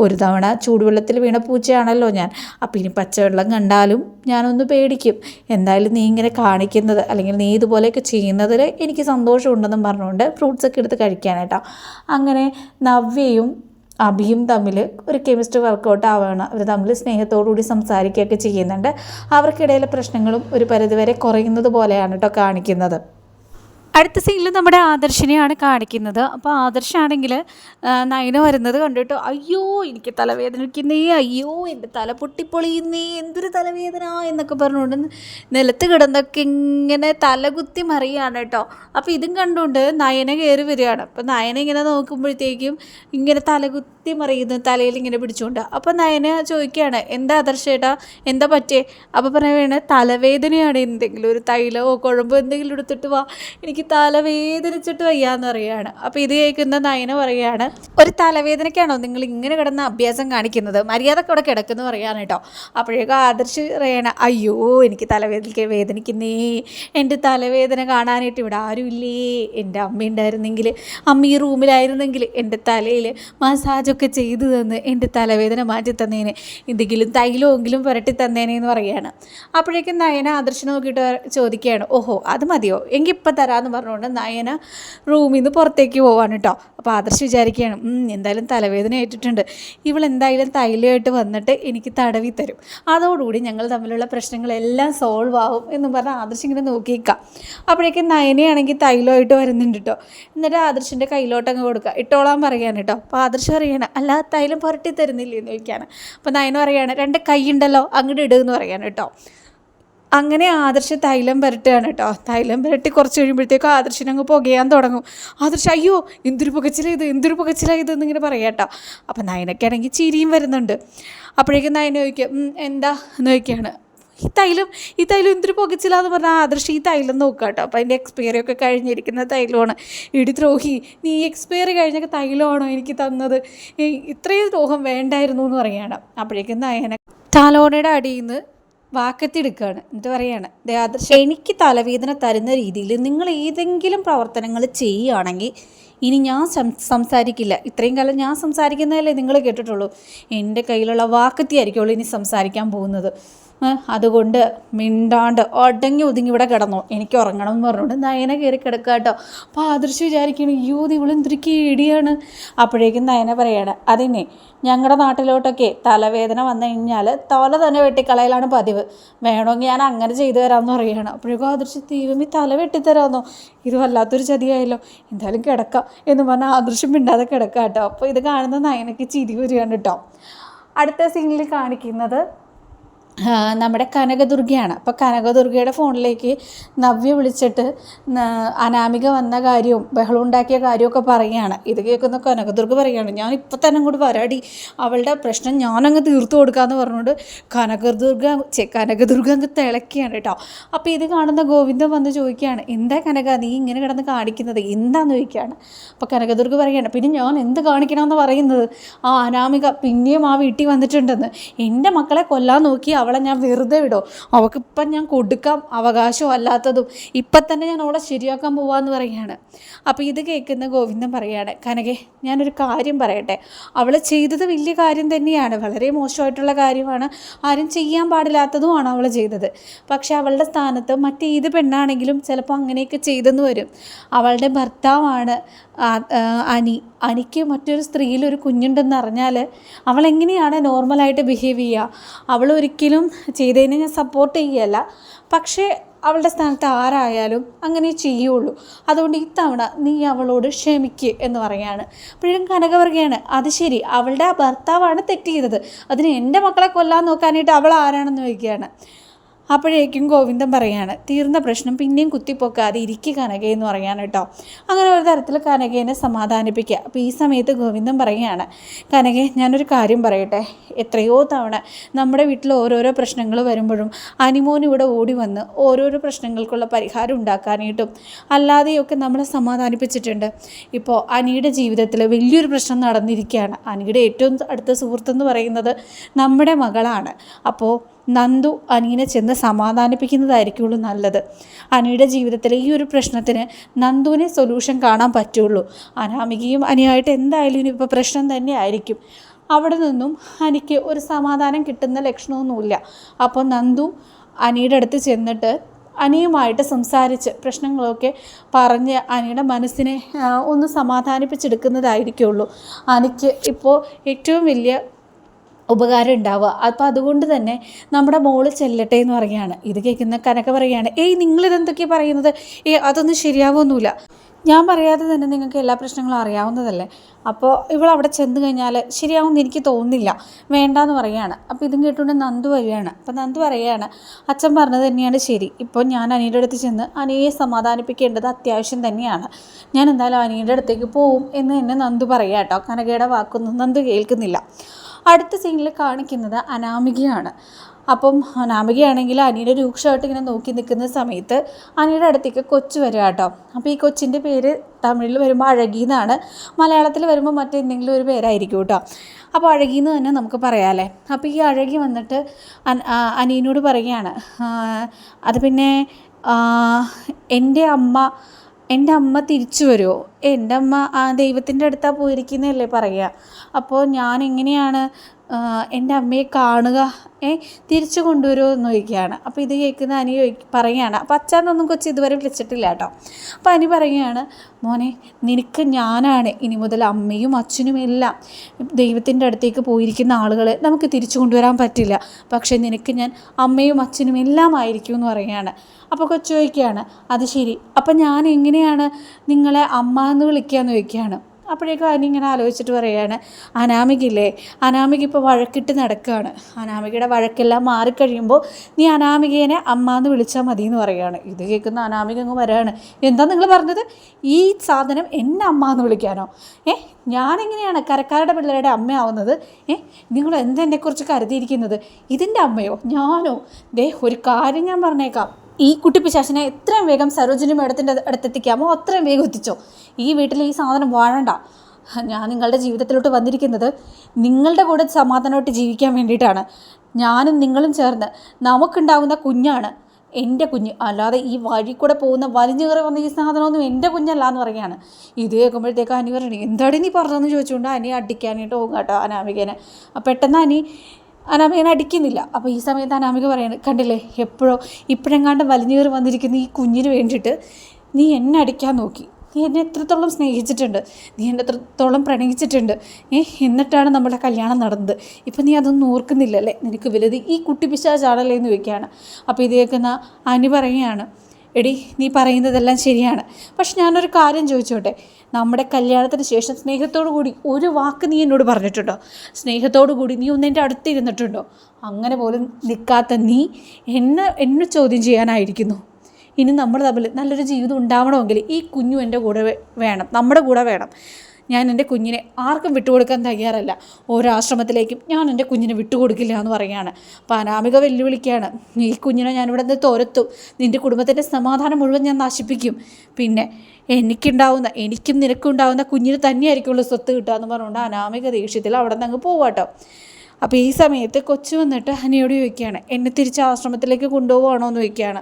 ഒരു തവണ ചൂടുവെള്ളത്തിൽ വീണ പൂച്ചയാണല്ലോ ഞാൻ. അപ്പം ഇനി പച്ചവെള്ളം കണ്ടാലും ഞാനൊന്ന് പേടിക്കും. എന്തായാലും നീ ഇങ്ങനെ കാണിക്കുന്നത് അല്ലെങ്കിൽ നീ ഇതുപോലെയൊക്കെ ചെയ്യുന്നതിൽ എനിക്ക് സന്തോഷമുണ്ടെന്നും പറഞ്ഞുകൊണ്ട് ഫ്രൂട്ട്സൊക്കെ എടുത്ത് കഴിക്കാനായിട്ടോ അങ്ങനെ നവ്യയും അഭിയും തമ്മിൽ ഒരു കെമിസ്ട്രി വർക്കൗട്ട് ആവുകയാണ് അവർ തമ്മിൽ സ്നേഹത്തോടുകൂടി സംസാരിക്കുകയൊക്കെ ചെയ്യുന്നുണ്ട്. അവർക്കിടയിലെ പ്രശ്നങ്ങളും ഒരു പരിധിവരെ കുറയുന്നത് പോലെയാണ് കേട്ടോ കാണിക്കുന്നത്. അടുത്ത സീനിൽ നമ്മുടെ ആദർശിനെയാണ് കാണിക്കുന്നത്. അപ്പോൾ ആദർശാണെങ്കിൽ നയന വരുന്നത് കണ്ടിട്ട് അയ്യോ എനിക്ക് തലവേദനിക്കുന്നേ അയ്യോ എന്റെ തല പൊട്ടിപ്പൊളിയുന്നേ എന്തൊരു തലവേദന എന്നൊക്കെ പറഞ്ഞുകൊണ്ട് നിലത്ത് കിടന്നൊക്കെ ഇങ്ങനെ തലകുത്തി മറിയാണ് കേട്ടോ. അപ്പോൾ ഇതും കണ്ടുകൊണ്ട് നയന കയറി വരികയാണ്. അപ്പോൾ നയന ഇങ്ങനെ നോക്കുമ്പോഴത്തേക്കും ഇങ്ങനെ തലകുത്തി മറിയുന്നു തലയിൽ ഇങ്ങനെ പിടിച്ചുകൊണ്ട്. അപ്പോൾ നയന ചോദിക്കുകയാണ് എന്താ ആദർശേട്ടാ? എന്താ പറ്റേ അപ്പോൾ പറയുകയാണ് തലവേദനയാണ് എന്തെങ്കിലും ഒരു തൈലമോ കുഴമ്പോ എന്തെങ്കിലും എടുത്തിട്ട് വാ. എനിക്ക് തലവേദനിച്ചിട്ട് വയ്യാന്ന് പറയുകയാണ്. അപ്പോൾ ഇത് കേൾക്കുന്ന നയന പറയുകയാണ് ഒരു തലവേദനയ്ക്കാണോ നിങ്ങൾ ഇങ്ങനെ കിടന്ന അഭ്യാസം കാണിക്കുന്നത്? മര്യാദയ്ക്ക് അവിടെ കിടക്കുന്നു പറയാണ് കേട്ടോ. അപ്പോഴേക്കും ആദർശ് പറയണ അയ്യോ എനിക്ക് തലവേദന വേദനിക്കുന്നേ. എന്റെ തലവേദന കാണാനായിട്ട് ഇവിടെ ആരുമില്ലേ? എന്റെ അമ്മ ഉണ്ടായിരുന്നെങ്കിൽ അമ്മ ഈ റൂമിലായിരുന്നെങ്കിൽ എന്റെ തലയിൽ മസാജൊക്കെ ചെയ്തു തന്ന് എന്റെ തലവേദന മാറ്റി തന്നേനെ. എന്തെങ്കിലും തൈലമെങ്കിലും പുരട്ടി തന്നേനെ എന്ന് പറയുകയാണ്. അപ്പോഴേക്കും നയന ആദർശിനെ നോക്കിയിട്ട് ചോദിക്കുകയാണ് ഓഹോ അത് മതിയോ? എങ്കിൽ ഇപ്പം തരാമെന്ന് പറഞ്ഞുകൊണ്ട് നയന റൂമിൽ നിന്ന് പുറത്തേക്ക് പോവാണ് കേട്ടോ അപ്പോൾ ആദർശ് വിചാരിക്കുകയാണ് എന്തായാലും തലവേദന ഏറ്റിട്ടുണ്ട്. ഇവൾ എന്തായാലും തൈലമായിട്ട് വന്നിട്ട് എനിക്ക് തടവി തരും. അതോടുകൂടി ഞങ്ങൾ തമ്മിലുള്ള പ്രശ്നങ്ങളെല്ലാം സോൾവ് ആവും എന്ന് പറഞ്ഞ് ആദർശ് ഇങ്ങനെ നോക്കിയേക്കാം. അപ്പോഴേക്കും നയനയാണെങ്കിൽ തൈലമായിട്ട് വരുന്നുണ്ട് കേട്ടോ എന്നിട്ട് ആദർശിന്റെ കയ്യിലോട്ടങ്ങ് കൊടുക്കുക. ഇട്ടോളാൻ പറയാണ് കേട്ടോ അപ്പോൾ ആദർശ് പറയാണ് അല്ലാത്തായാലും പുരട്ടി തരുന്നില്ലേ എന്ന് ചോദിക്കുകയാണ് അപ്പോൾ നയന പറയാണ് രണ്ട് കൈ ഉണ്ടല്ലോ അങ്ങോട്ട് എന്ന് പറയാണ് കേട്ടോ. അങ്ങനെ ആദർശ തൈലം പുരട്ടുകയാണ് കേട്ടോ. തൈലം പുരട്ടി കുറച്ച് കഴിയുമ്പോഴത്തേക്കും ആദർശിനങ്ങ് പുകയാൻ തുടങ്ങും. ആദർശ അയ്യോ എന്തൊരു പുകച്ചിലായത് എന്തൊരു പുകച്ചിലായത് എന്നിങ്ങനെ പറയാം കേട്ടോ. അപ്പം നയനക്കാണെങ്കിൽ ചിരിയും വരുന്നുണ്ട്. അപ്പോഴേക്കും നയന ചോദിക്കുക എന്താ? എന്ന് ചോദിക്കുകയാണ്. ഈ തൈലം ഈ തൈലം എന്തൊരു പുകച്ചിലാന്ന് പറഞ്ഞാൽ ആദർശ് ഈ തൈലം നോക്കുക കേട്ടോ അപ്പോൾ അതിന്റെ എക്സ്പയറി ഒക്കെ കഴിഞ്ഞിരിക്കുന്ന തൈലമാണ്. ഇടി ദ്രോഹി നീ എക്സ്പയറി കഴിഞ്ഞൊക്കെ തൈലമാണോ എനിക്ക് തന്നത്? ഇത്രയും ദ്രോഹം വേണ്ടായിരുന്നു എന്ന് പറയുകയാണ് അപ്പോഴേക്കും നയന താലോണയുടെ അടിയിൽ നിന്ന് വാക്കത്തിയെടുക്കുകയാണ്. എന്നിട്ട് പറയാണ്? ആദർശ് എനിക്ക് തലവേദന തരുന്ന രീതിയിൽ നിങ്ങൾ ഏതെങ്കിലും പ്രവർത്തനങ്ങൾ ചെയ്യുകയാണെങ്കിൽ ഇനി ഞാൻ സംസാരിക്കില്ല. ഇത്രയും കാലം ഞാൻ സംസാരിക്കുന്നതല്ലേ നിങ്ങൾ കേട്ടിട്ടുള്ളൂ. എന്റെ കയ്യിലുള്ള വാക്കത്തിയായിരിക്കുള്ളൂ ഇനി സംസാരിക്കാൻ പോകുന്നത്. അതുകൊണ്ട് മിണ്ടാണ്ട് ഒടങ്ങി ഒതുങ്ങി ഇവിടെ കിടന്നു. എനിക്ക് ഉറങ്ങണം എന്ന് പറഞ്ഞുകൊണ്ട് നയന കയറി കിടക്കുക കേട്ടോ. അപ്പോൾ ആദർശ് വിചാരിക്കണം അയ്യോ ഇവളെന്തൊരു കീടിയാണ്. അപ്പോഴേക്കും നയന പറയാണ് അതിനെ ഞങ്ങളുടെ നാട്ടിലോട്ടൊക്കെ തലവേദന വന്നു കഴിഞ്ഞാൽ തല തന്നെ വെട്ടിക്കളയലാണ് പതിവ്. വേണമെങ്കിൽ ഞാൻ അങ്ങനെ ചെയ്തു തരാമെന്ന് പറയുകയാണ് അപ്പോഴേക്കും ആദർശ് തീവമി തല വെട്ടിത്തരാമെന്നോ ഇത് വല്ലാത്തൊരു ചതിയായല്ലോ. എന്തായാലും കിടക്കാം. എന്ന് പറഞ്ഞാൽ ആദർശം മിണ്ടാതെ കിടക്കാം കേട്ടോ. അപ്പോൾ ഇത് കാണുന്ന നയനയ്ക്ക് ചിരി വരികയാണ് കേട്ടോ. അടുത്ത സീനിൽ കാണിക്കുന്നത് നമ്മുടെ കനകദുർഗയാണ്. അപ്പോൾ കനകദുർഗയുടെ ഫോണിലേക്ക് നവ്യ വിളിച്ചിട്ട് അനാമിക വന്ന കാര്യവും ബഹളം ഉണ്ടാക്കിയ കാര്യമൊക്കെ പറയുകയാണ്. ഇത് കേൾക്കുന്ന കനകദുർഗ പറയുകയാണ് ഞാൻ ഇപ്പം തന്നെ അങ്ങോട്ട് വരാടി അവളുടെ പ്രശ്നം ഞാനങ്ങ് തീർത്തു കൊടുക്കാമെന്ന് പറഞ്ഞുകൊണ്ട് കനകദുർഗ കനകദുർഗ അങ്ങ് തിളക്കുകയാണ് കേട്ടോ. അപ്പോൾ ഇത് കാണുന്ന ഗോവിന്ദൻ വന്ന് ചോദിക്കുകയാണ് എന്താ കനക നീ ഇങ്ങനെ കിടന്ന് കാണിക്കുന്നത്? എന്താന്ന് ചോദിക്കുകയാണ്. അപ്പോൾ കനകദുർഗ പറയുകയാണ് പിന്നെ ഞാൻ എന്ത് കാണിക്കണമെന്ന് പറയുന്നത്? ആ അനാമിക പിന്നെയും ആ വീട്ടിൽ വന്നിട്ടുണ്ടെന്ന്. എന്റെ മക്കളെ കൊല്ലാൻ നോക്കി അവളെ ഞാൻ വെറുതെ വിടോ. അവൾക്കിപ്പം ഞാൻ കൊടുക്കാം അവകാശം അല്ലാത്തതും. ഇപ്പം തന്നെ ഞാൻ അവളെ ശരിയാക്കാൻ പോവാന്ന് പറയുകയാണ്. അപ്പോൾ ഇത് കേൾക്കുന്ന ഗോവിന്ദൻ പറയുകയാണ് കനകെ ഞാനൊരു കാര്യം പറയട്ടെ. അവൾ ചെയ്തത് വലിയ കാര്യം തന്നെയാണ്. വളരെ മോശമായിട്ടുള്ള കാര്യമാണ്. ആരും ചെയ്യാൻ പാടില്ലാത്തതുമാണ് അവൾ ചെയ്തത്. പക്ഷെ അവളുടെ സ്ഥാനത്ത് മറ്റേത് പെണ്ണാണെങ്കിലും ചിലപ്പോൾ അങ്ങനെയൊക്കെ ചെയ്തെന്ന് വരും. അവളുടെ ഭർത്താവാണ് അനി. അനിക്ക് മറ്റൊരു സ്ത്രീയിൽ ഒരു കുഞ്ഞുണ്ടെന്ന് അറിഞ്ഞാൽ അവൾ എങ്ങനെയാണ് നോർമലായിട്ട് ബിഹേവ് ചെയ്യുക? അവൾ ഒരിക്കലും ചെയ്തതിനെ ഞാൻ സപ്പോർട്ട് ചെയ്യുകയല്ല. പക്ഷേ അവളുടെ സ്ഥാനത്ത് ആരായാലും അങ്ങനെ ചെയ്യുള്ളൂ. അതുകൊണ്ട് ഇത്തവണ നീ അവളോട് ക്ഷമിക്ക് എന്ന് പറയാണ് അപ്പോഴും കനക പറയുകയാണ് അത് ശരി അവളുടെ ഭർത്താവാണ് തെറ്റ് ചെയ്തത്. അതിന് എന്റെ മക്കളെ കൊല്ലാൻ നോക്കാനായിട്ട് അവൾ ആരാണെന്ന് ചോദിക്കുകയാണ്. അപ്പോഴേക്കും ഗോവിന്ദൻ പറയാണ് തീർന്ന പ്രശ്നം പിന്നെയും കുത്തിപ്പൊക്കാതെ ഇരിക്കുക കനക എന്ന് പറയാണ് കേട്ടോ. അങ്ങനെ ഒരു തരത്തിൽ കനകേനെ സമാധാനിപ്പിക്കുക അപ്പോൾ ഈ സമയത്ത് ഗോവിന്ദൻ പറയുകയാണ് കനകെ ഞാനൊരു കാര്യം പറയട്ടെ. എത്രയോ തവണ നമ്മുടെ വീട്ടിൽ ഓരോരോ പ്രശ്നങ്ങൾ വരുമ്പോഴും അനിമോൻ ഇവിടെ ഓടി വന്ന് ഓരോരോ പ്രശ്നങ്ങൾക്കുള്ള പരിഹാരം ഉണ്ടാക്കാനായിട്ടും അല്ലാതെയൊക്കെ നമ്മളെ സമാധാനിപ്പിച്ചിട്ടുണ്ട്. ഇപ്പോൾ അനിയുടെ ജീവിതത്തിൽ വലിയൊരു പ്രശ്നം നടന്നിരിക്കുകയാണ്. അനിയുടെ ഏറ്റവും അടുത്ത സുഹൃത്തെന്ന് പറയുന്നത് നമ്മുടെ മകളാണ്. അപ്പോൾ നന്ദു അനിയനെ ചെന്ന് സമാധാനിപ്പിക്കുന്നതായിരിക്കുള്ളൂ നല്ലത്. അനിയുടെ ജീവിതത്തിലെ ഈ ഒരു പ്രശ്നത്തിന് നന്ദുവിനെ സൊല്യൂഷൻ കാണാൻ പറ്റുള്ളൂ. അനാമികയും അനിയായിട്ട് എന്തായാലും ഇനിയിപ്പോൾ പ്രശ്നം തന്നെ ആയിരിക്കും. അവിടെ നിന്നും അനിക്ക് ഒരു സമാധാനം കിട്ടുന്ന ലക്ഷണമൊന്നുമില്ല. അപ്പോൾ നന്ദു അനിയുടെ അടുത്ത് ചെന്നിട്ട് അനിയുമായിട്ട് സംസാരിച്ച് പ്രശ്നങ്ങളൊക്കെ പറഞ്ഞ് അനിയുടെ മനസ്സിനെ ഒന്ന് സമാധാനിപ്പിച്ചെടുക്കുന്നതായിരിക്കുള്ളൂ. അനിക്ക് ഇപ്പോൾ ഏറ്റവും വലിയ ഉപകാരം ഉണ്ടാവുക. അപ്പോൾ അതുകൊണ്ട് തന്നെ നമ്മുടെ മോൾ ചെല്ലട്ടെ എന്ന് പറയുകയാണ്. ഇത് കേൾക്കുന്ന കനക പറയുകയാണ് ഏയ് നിങ്ങളിതെന്തൊക്കെയാണ് പറയുന്നത്? ഏ അതൊന്നും ശരിയാവൊന്നുമില്ല. ഞാൻ പറയാതെ തന്നെ നിങ്ങൾക്ക് എല്ലാ പ്രശ്നങ്ങളും അറിയാവുന്നതല്ലേ. അപ്പോൾ ഇവൾ അവിടെ ചെന്ന് കഴിഞ്ഞാൽ ശരിയാവുമെന്ന് എനിക്ക് തോന്നുന്നില്ല. വേണ്ടാന്ന് പറയുകയാണ്. അപ്പോൾ ഇതും കേട്ടുകൊണ്ട് നന്ദു വരികയാണ്. അപ്പോൾ നന്ദു പറയുകയാണ് അച്ഛൻ പറഞ്ഞത് തന്നെയാണ് ശരി. ഇപ്പോൾ ഞാൻ അനിയുടെ അടുത്ത് ചെന്ന് അനിയെ സമാധാനിപ്പിക്കേണ്ടത് അത്യാവശ്യം തന്നെയാണ്. ഞാൻ എന്തായാലും അനിയുടെ അടുത്തേക്ക് പോവും എന്ന് തന്നെ നന്ദു പറയാം കേട്ടോ. കനകയുടെ വാക്കൊന്നും നന്ദു കേൾക്കുന്നില്ല. അടുത്ത സീനിൽ കാണിക്കുന്നത് അനാമികയാണ്. അപ്പം അനാമികയാണെങ്കിൽ അനിയുടെ രൂക്ഷമായിട്ട് ഇങ്ങനെ നോക്കി നിൽക്കുന്ന സമയത്ത് അനിയുടെ അടുത്തേക്ക് കൊച്ചു വരിക കേട്ടോ. അപ്പോൾ ഈ കൊച്ചിന്റെ പേര് തമിഴിൽ വരുമ്പോൾ അഴകി എന്നാണ്. മലയാളത്തിൽ വരുമ്പോൾ മറ്റെന്തെങ്കിലും ഒരു പേരായിരിക്കും കേട്ടോ. അപ്പോൾ അഴകി എന്ന് തന്നെ നമുക്ക് പറയാമല്ലേ അപ്പോൾ ഈ അഴകി വന്നിട്ട് അനിയനോട് പറയുകയാണ് അത് പിന്നെ എന്റെ അമ്മ എന്റെ അമ്മ തിരിച്ചു വരുമോ എന്റെ അമ്മ ആ ദൈവത്തിന്റെ അടുത്താണ് പോയിരിക്കുന്നതല്ലേ പറയുക. അപ്പോൾ ഞാൻ എങ്ങനെയാണ് എന്റെ അമ്മയെ കാണുക ഏ തിരിച്ചു കൊണ്ടുവരുമോ എന്ന് ചോദിക്കുകയാണ്. അപ്പോൾ ഇത് കേൾക്കുന്ന അനി പറയുകയാണ്. അപ്പോൾ അച്ഛനൊന്നും കൊച്ചു ഇതുവരെ വിളിച്ചിട്ടില്ല കേട്ടോ. അപ്പോൾ അനി പറയുകയാണ് മോനെ നിനക്ക് ഞാനാണ് ഇനി മുതൽ അമ്മയും അച്ഛനും എല്ലാം ദൈവത്തിന്റെ അടുത്തേക്ക് പോയിരിക്കുന്ന ആളുകളെ നമുക്ക് തിരിച്ചു കൊണ്ടുവരാൻ പറ്റില്ല. പക്ഷേ നിനക്ക് ഞാൻ അമ്മയും അച്ഛനും എല്ലാം ആയിരിക്കും എന്ന് പറയുകയാണ്. അപ്പോൾ കൊച്ചു ചോദിക്കുകയാണ് അത് ശരി. അപ്പം ഞാൻ എങ്ങനെയാണ് നിങ്ങളെ അമ്മ എന്ന് വിളിക്കുക എന്ന് ചോദിക്കുകയാണ്. അപ്പോഴേക്കും അതിനിങ്ങനെ ആലോചിച്ചിട്ട് പറയുകയാണ് അനാമികയില്ലേ അനാമിക ഇപ്പോൾ വഴക്കിട്ട് നടക്കുകയാണ് അനാമികയുടെ വഴക്കെല്ലാം മാറിക്കഴിയുമ്പോൾ നീ അനാമികേനെ അമ്മ എന്ന് വിളിച്ചാൽ മതി എന്ന് പറയുകയാണ്. ഇത് കേൾക്കുന്ന അനാമിക അങ്ങ് വരാണ്. എന്താ നിങ്ങൾ പറഞ്ഞത്? ഈ സാധനം എന്നെ അമ്മ എന്ന് വിളിക്കാനോ? ഏ ഞാനെങ്ങനെയാണ് കരക്കാരുടെ പിള്ളേരുടെ അമ്മയാവുന്നത് ഏ നിങ്ങൾ എന്തെന്നെക്കുറിച്ച് കരുതിയിരിക്കുന്നത്? ഇതിന്റെ അമ്മയോ? ഞാനോ? ദേ ഒരു കാര്യം ഞാൻ പറഞ്ഞേക്കാം. ഈ കുട്ടി പിശാശിനെ എത്രയും വേഗം സരോജിനി മേഡത്തിന്റെ അടുത്തെത്തിക്കാമോ? അത്രയും വേഗം എത്തിച്ചോ? ഈ വീട്ടിൽ ഈ സാധനം വാഴണ്ട. ഞാൻ നിങ്ങളുടെ ജീവിതത്തിലോട്ട് വന്നിരിക്കുന്നത് നിങ്ങളുടെ കൂടെ സമാധാനമായിട്ട് ജീവിക്കാൻ വേണ്ടിയിട്ടാണ്. ഞാനും നിങ്ങളും ചേർന്ന് നമുക്കുണ്ടാകുന്ന കുഞ്ഞാണ് എന്റെ കുഞ്ഞ്. അല്ലാതെ ഈ വഴി കൂടെ പോകുന്ന വലിഞ്ഞു കയറി വന്ന ഈ സാധനമൊന്നും എന്റെ കുഞ്ഞല്ല എന്ന് പറയുകയാണ്. ഇത് കേൾക്കുമ്പോഴത്തേക്ക് അനി പറയണേ എന്താടി നീ പറഞ്ഞതെന്ന് ചോദിച്ചുകൊണ്ട് അനി അടിക്കാനായിട്ട് പോകും കേട്ടോ അനാമികേനെ. പെട്ടെന്ന് അനി അനാമികനെ അടിക്കുന്നില്ല. അപ്പോൾ ഈ സമയത്ത് അനാമിക പറയാണ് കണ്ടില്ലേ എപ്പോഴോ ഇപ്പോഴെങ്ങാണ്ട് വലിഞ്ഞേറി വന്നിരിക്കുന്ന ഈ കുഞ്ഞിന് വേണ്ടിയിട്ട് നീ എന്നെ അടിക്കാൻ നോക്കി. നീ എന്നെ എത്രത്തോളം സ്നേഹിച്ചിട്ടുണ്ട്. നീ എന്നെ എത്രത്തോളം പ്രണയിച്ചിട്ടുണ്ട്. ഏ എന്നിട്ടാണ് നമ്മുടെ കല്യാണം നടന്നത്. ഇപ്പം നീ അതൊന്നും ഓർക്കുന്നില്ലല്ലേ? നിനക്ക് വലുത് ഈ കുട്ടി പിശാചാണല്ലേ എന്ന് ചോദിക്കുകയാണ്. അപ്പോൾ ഇത് കേൾക്കുന്ന അനി പറയുകയാണ് എടി നീ പറയുന്നതെല്ലാം ശരിയാണ്. പക്ഷെ ഞാനൊരു കാര്യം ചോദിച്ചോട്ടെ? നമ്മുടെ കല്യാണത്തിന് ശേഷം സ്നേഹത്തോടു കൂടി ഒരു വാക്ക് നീ എന്നോട് പറഞ്ഞിട്ടുണ്ടോ? സ്നേഹത്തോടു കൂടി നീ ഒന്ന് എന്റെ അടുത്തിരുന്നിട്ടുണ്ടോ? അങ്ങനെ പോലും നിൽക്കാത്ത നീ എന്നെ എന്നെ ചോദ്യം ചെയ്യാനായിരിക്കുന്നു. ഇനി നമ്മൾ തമ്മിൽ നല്ലൊരു ജീവിതം ഉണ്ടാവണമെങ്കിൽ ഈ കുഞ്ഞു എന്റെ കൂടെ വേണം. നമ്മുടെ കൂടെ വേണം. ഞാൻ എന്റെ കുഞ്ഞിനെ ആർക്കും വിട്ടുകൊടുക്കാൻ തയ്യാറല്ല. ഓരോ ആശ്രമത്തിലേക്കും ഞാൻ എന്റെ കുഞ്ഞിനെ വിട്ടുകൊടുക്കില്ല എന്ന് പറയുകയാണ്. അപ്പോൾ അനാമിക വെല്ലുവിളിക്കുകയാണ്. ഈ കുഞ്ഞിനെ ഞാനിവിടെ നിന്ന് തോരത്തു. നിന്റെ കുടുംബത്തിന്റെ സമാധാനം മുഴുവൻ ഞാൻ നശിപ്പിക്കും. പിന്നെ എനിക്കുണ്ടാവുന്ന എനിക്കും നിനക്കുണ്ടാവുന്ന കുഞ്ഞിന് തന്നെയായിരിക്കുള്ളൂ സ്വത്ത് കിട്ടുക എന്ന് പറഞ്ഞുകൊണ്ട് അനാമിക ദേഷ്യത്തിൽ അവിടെ നിന്ന് അങ്ങ് പോവാട്ടോ. അപ്പോൾ ഈ സമയത്ത് കൊച്ചു വന്നിട്ട് ഹനിയോട് ചോദിക്കുകയാണ് എന്നെ തിരിച്ച് ആശ്രമത്തിലേക്ക് കൊണ്ടുപോകണോ എന്ന് ചോദിക്കുകയാണ്.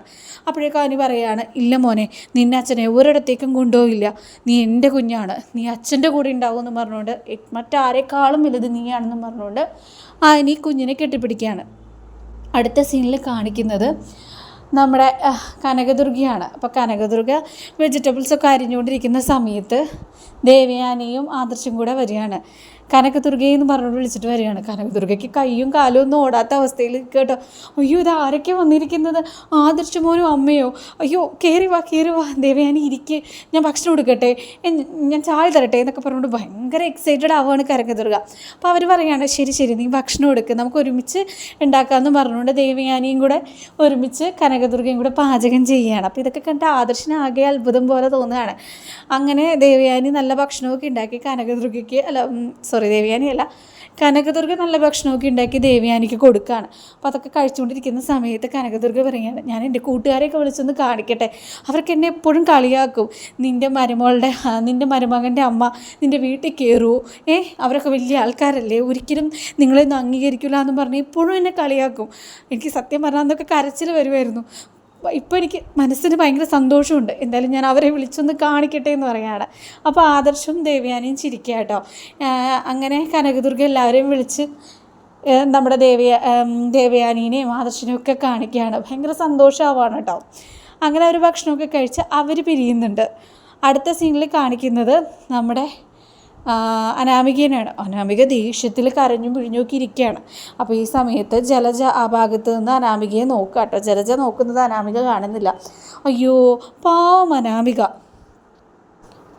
അപ്പോഴേക്കും ഹനി പറയുകയാണ് ഇല്ല മോനെ നിന്നെ അച്ഛനെ ഒരിടത്തേക്കും കൊണ്ടുപോകില്ല നീ എന്റെ കുഞ്ഞാണ്. നീ അച്ഛന്റെ കൂടെ ഉണ്ടാവും എന്ന് പറഞ്ഞുകൊണ്ട് മറ്റാരെക്കാളും വലുത് നീയാണെന്ന് പറഞ്ഞുകൊണ്ട് ഹനി കുഞ്ഞിനെ കെട്ടിപ്പിടിക്കുകയാണ്. അടുത്ത സീനിൽ കാണിക്കുന്നത് നമ്മുടെ കനകദുർഗയാണ്. അപ്പോൾ കനകദുർഗ വെജിറ്റബിൾസൊക്കെ അരിഞ്ഞുകൊണ്ടിരിക്കുന്ന സമയത്ത് ദേവയാനിയും ആദർശം കൂടെ വരികയാണ്. കനകദുർഗയെ എന്ന് പറഞ്ഞുകൊണ്ട് വിളിച്ചിട്ട് വരികയാണ്. കനകദുർഗയ്ക്ക് കൈയും കാലും ഒന്നും ഓടാത്ത അവസ്ഥയിൽ കേട്ടോ. അയ്യോ ഇത് ആരൊക്കെ വന്നിരിക്കുന്നത്? ആദർശമോനും അമ്മയോ? അയ്യോ കയറി വാ കയറി വാ. ദേവയാനി ഇരിക്ക്. ഞാൻ ഭക്ഷണം കൊടുക്കട്ടെ. ഞാൻ ചായ തരട്ടെ എന്നൊക്കെ പറഞ്ഞുകൊണ്ട് ഭയങ്കര എക്സൈറ്റഡ് ആവുകയാണ് കനകദുർഗ. അപ്പോൾ അവർ പറയുകയാണ് ശരി ശരി നീ ഭക്ഷണം കൊടുക്ക്. നമുക്ക് ഒരുമിച്ച് ഉണ്ടാക്കാമെന്ന് പറഞ്ഞുകൊണ്ട് ദേവയാനിയും കൂടെ ഒരുമിച്ച് കനകദുർഗയും കൂടെ പാചകം ചെയ്യുകയാണ്. അപ്പോൾ ഇതൊക്കെ കണ്ട ആദർശന് ആകെ അത്ഭുതം പോലെ തോന്നുകയാണ്. അങ്ങനെ ദേവയാനി നല്ല ഭക്ഷണമൊക്കെ ഉണ്ടാക്കി കനകദുർഗയ്ക്ക് അല്ല സോറി ദേവയാനി അല്ല. കനകദുർഗ നല്ല ഭക്ഷണമൊക്കെ ഉണ്ടാക്കി ദേവിയാനിക്ക് കൊടുക്കുകയാണ് അപ്പോൾ അതൊക്കെ കഴിച്ചുകൊണ്ടിരിക്കുന്ന സമയത്ത് കനകദുർഗ പറയുകയാണ് ഞാൻ എന്റെ കൂട്ടുകാരെയൊക്കെ വിളിച്ചൊന്ന് കാണിക്കട്ടെ. അവർക്ക് എന്നെ എപ്പോഴും കളിയാക്കും. നിന്റെ മരുമകളുടെ നിന്റെ മരുമകന്റെ അമ്മ നിന്റെ വീട്ടിൽ കയറുമോ ഏ അവരൊക്കെ വലിയ ആൾക്കാരല്ലേ. ഒരിക്കലും നിങ്ങളെയൊന്നും അംഗീകരിക്കില്ല എന്ന് പറഞ്ഞ് എപ്പോഴും എന്നെ കളിയാക്കും. എനിക്ക് സത്യം പറഞ്ഞാൽ അന്നൊക്കെ കരച്ചിൽ വരുമായിരുന്നു. ഇപ്പോൾ എനിക്ക് മനസ്സിന് ഭയങ്കര സന്തോഷമുണ്ട്. എന്തായാലും ഞാൻ അവരെ വിളിച്ചൊന്ന് കാണിക്കട്ടെ എന്ന് പറയുകയാണ്. അപ്പോൾ ആദർശവും ദേവയാനിയും ചിരിക്കുക കേട്ടോ അങ്ങനെ കനകദുർഗ എല്ലാവരെയും വിളിച്ച് നമ്മുടെ ദേവയ ദേവയാനീനെയും ആദർശനെയും ഒക്കെ കാണിക്കുകയാണ്. ഭയങ്കര സന്തോഷമാവാണ് കേട്ടോ അങ്ങനെ ഒരു ഭക്ഷണമൊക്കെ കഴിച്ച് അവർ പിരിയുന്നുണ്ട്. അടുത്ത സീനിൽ കാണിക്കുന്നത് നമ്മുടെ അനാമികേനാണ് അനാമിക ദേഷ്യത്തിൽ കരഞ്ഞു പിഴിഞ്ഞൊക്കെ ഇരിക്കുകയാണ് അപ്പോൾ ഈ സമയത്ത് ജലജ ആ ഭാഗത്ത് നിന്ന് അനാമികയെ നോക്കുക കേട്ടോ ജലജ നോക്കുന്നത് അനാമിക കാണുന്നില്ല. അയ്യോ പാവം അനാമിക.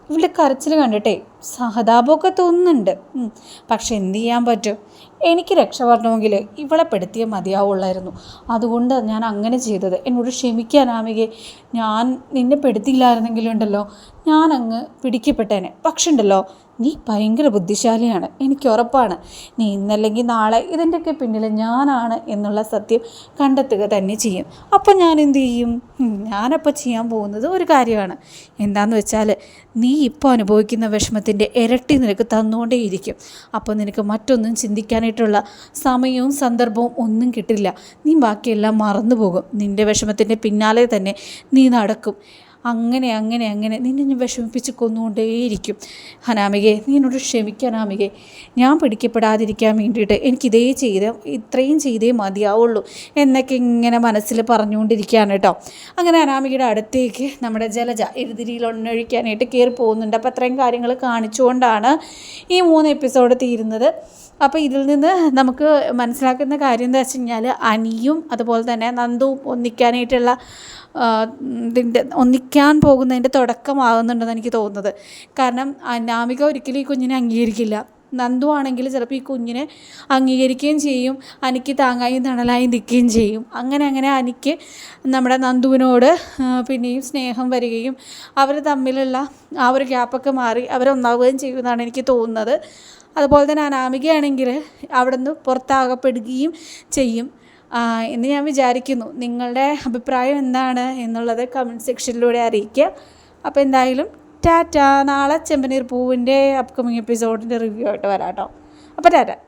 ഇവളുടെ കരച്ചിൽ കണ്ടിട്ടേ സഹതാപമൊക്കെ തോന്നുന്നുണ്ട്. പക്ഷെ എന്ത് ചെയ്യാൻ പറ്റും? എനിക്ക് രക്ഷപ്പെടണമെങ്കിൽ ഇവളെ പെടുത്തിയേ മതിയാവുള്ളായിരുന്നു. അതുകൊണ്ട് ഞാൻ അങ്ങനെ ചെയ്തത്. എന്നോട് ക്ഷമിക്കാൻ ആമികെ ഞാൻ നിന്നെ പെടുത്തിയില്ലായിരുന്നെങ്കിലുണ്ടല്ലോ. ഞാൻ അങ്ങ് പിടിക്കപ്പെട്ടേനെ. പക്ഷെ ഉണ്ടല്ലോ നീ ഭയങ്കര ബുദ്ധിശാലിയാണ്. എനിക്ക് ഉറപ്പാണ്. നീ ഇന്നല്ലെങ്കിൽ നാളെ ഇതിന്റെയൊക്കെ പിന്നിൽ ഞാനാണ് എന്നുള്ള സത്യം കണ്ടെത്തുക തന്നെ ചെയ്യും. അപ്പോൾ ഞാൻ എന്ത് ചെയ്യും ഞാനപ്പോൾ ചെയ്യാൻ പോകുന്നത് ഒരു കാര്യമാണ്. എന്താന്ന് വെച്ചാൽ നീ ഇപ്പോൾ അനുഭവിക്കുന്ന വിഷമത്തിന്റെ ഇരട്ടി നിനക്ക് തന്നുകൊണ്ടേയിരിക്കും അപ്പോൾ നിനക്ക് മറ്റൊന്നും ചിന്തിക്കാനായിട്ടുള്ള സമയവും സന്ദർഭവും ഒന്നും കിട്ടില്ല. നീ ബാക്കിയെല്ലാം മറന്നു പോകും നിന്റെ വിഷമത്തിന്റെ പിന്നാലെ തന്നെ നീ നടക്കും. അങ്ങനെ അങ്ങനെ അങ്ങനെ നിന്നെ ഞാൻ വിഷമിപ്പിച്ച് കൊന്നുകൊണ്ടേയിരിക്കും. ഹനാമികെ നീ എന്നോട് ക്ഷമിക്കാനാമികെ ഞാൻ പിടിക്കപ്പെടാതിരിക്കാൻ വേണ്ടിയിട്ട് എനിക്കിതേ ചെയ്ത് ഇത്രയും ചെയ്തേ മതിയാവുള്ളൂ എന്നൊക്കെ ഇങ്ങനെ മനസ്സിൽ പറഞ്ഞുകൊണ്ടിരിക്കുകയാണ് കേട്ടോ. അങ്ങനെ അനാമികയുടെ അടുത്തേക്ക് നമ്മുടെ ജലജ എഴുതിരിയിൽ ഒന്നൊഴിക്കാനായിട്ട് കയറി പോകുന്നുണ്ട്. അപ്പോൾ അത്രയും കാര്യങ്ങൾ കാണിച്ചുകൊണ്ടാണ് ഈ മൂന്ന് എപ്പിസോഡ് തീരുന്നത്. അപ്പോൾ ഇതിൽ നിന്ന് നമുക്ക് മനസ്സിലാക്കുന്ന കാര്യം എന്താ വെച്ച് കഴിഞ്ഞാൽ അനിയും അതുപോലെ തന്നെ നന്ദുവും ഒന്നിക്കാനായിട്ടുള്ള ഇതിന്റെ ഒന്നിക്കാൻ പോകുന്നതിന്റെ തുടക്കമാകുന്നുണ്ടെന്ന് എനിക്ക് തോന്നുന്നത്. കാരണം അനാമിക ഒരിക്കലും ഈ കുഞ്ഞിനെ അംഗീകരിക്കില്ല. നന്ദു ആണെങ്കിൽ ചിലപ്പോൾ ഈ കുഞ്ഞിനെ അംഗീകരിക്കുകയും ചെയ്യും. അനിക്ക് താങ്ങായും തണലായും നിൽക്കുകയും ചെയ്യും. അങ്ങനെ അങ്ങനെ അനിക്ക് നമ്മുടെ നന്ദുവിനോട് പിന്നെയും സ്നേഹം വരികയും അവർ തമ്മിലുള്ള ആ ഒരു ഗ്യാപ്പൊക്കെ മാറി അവരൊന്നാവുകയും ചെയ്യുമെന്നാണ് എനിക്ക് തോന്നുന്നത്. അതുപോലെ തന്നെ അനാമികയാണെങ്കിൽ അവിടെ നിന്ന് പുറത്താകപ്പെടുകയും ചെയ്യും. എന്ന് ഞാൻ വിചാരിക്കുന്നു. നിങ്ങളുടെ അഭിപ്രായം എന്താണ് എന്നുള്ളത് കമന്റ് സെക്ഷനിലൂടെ അറിയിക്കുക. അപ്പോൾ എന്തായാലും ടാറ്റ. നാളെ ചെമ്പനീർ പൂവിന്റെ അപ്കമിങ് എപ്പിസോഡിന്റെ റിവ്യൂ ആയിട്ട് വരാം കേട്ടോ അപ്പോൾ ടാറ്റ.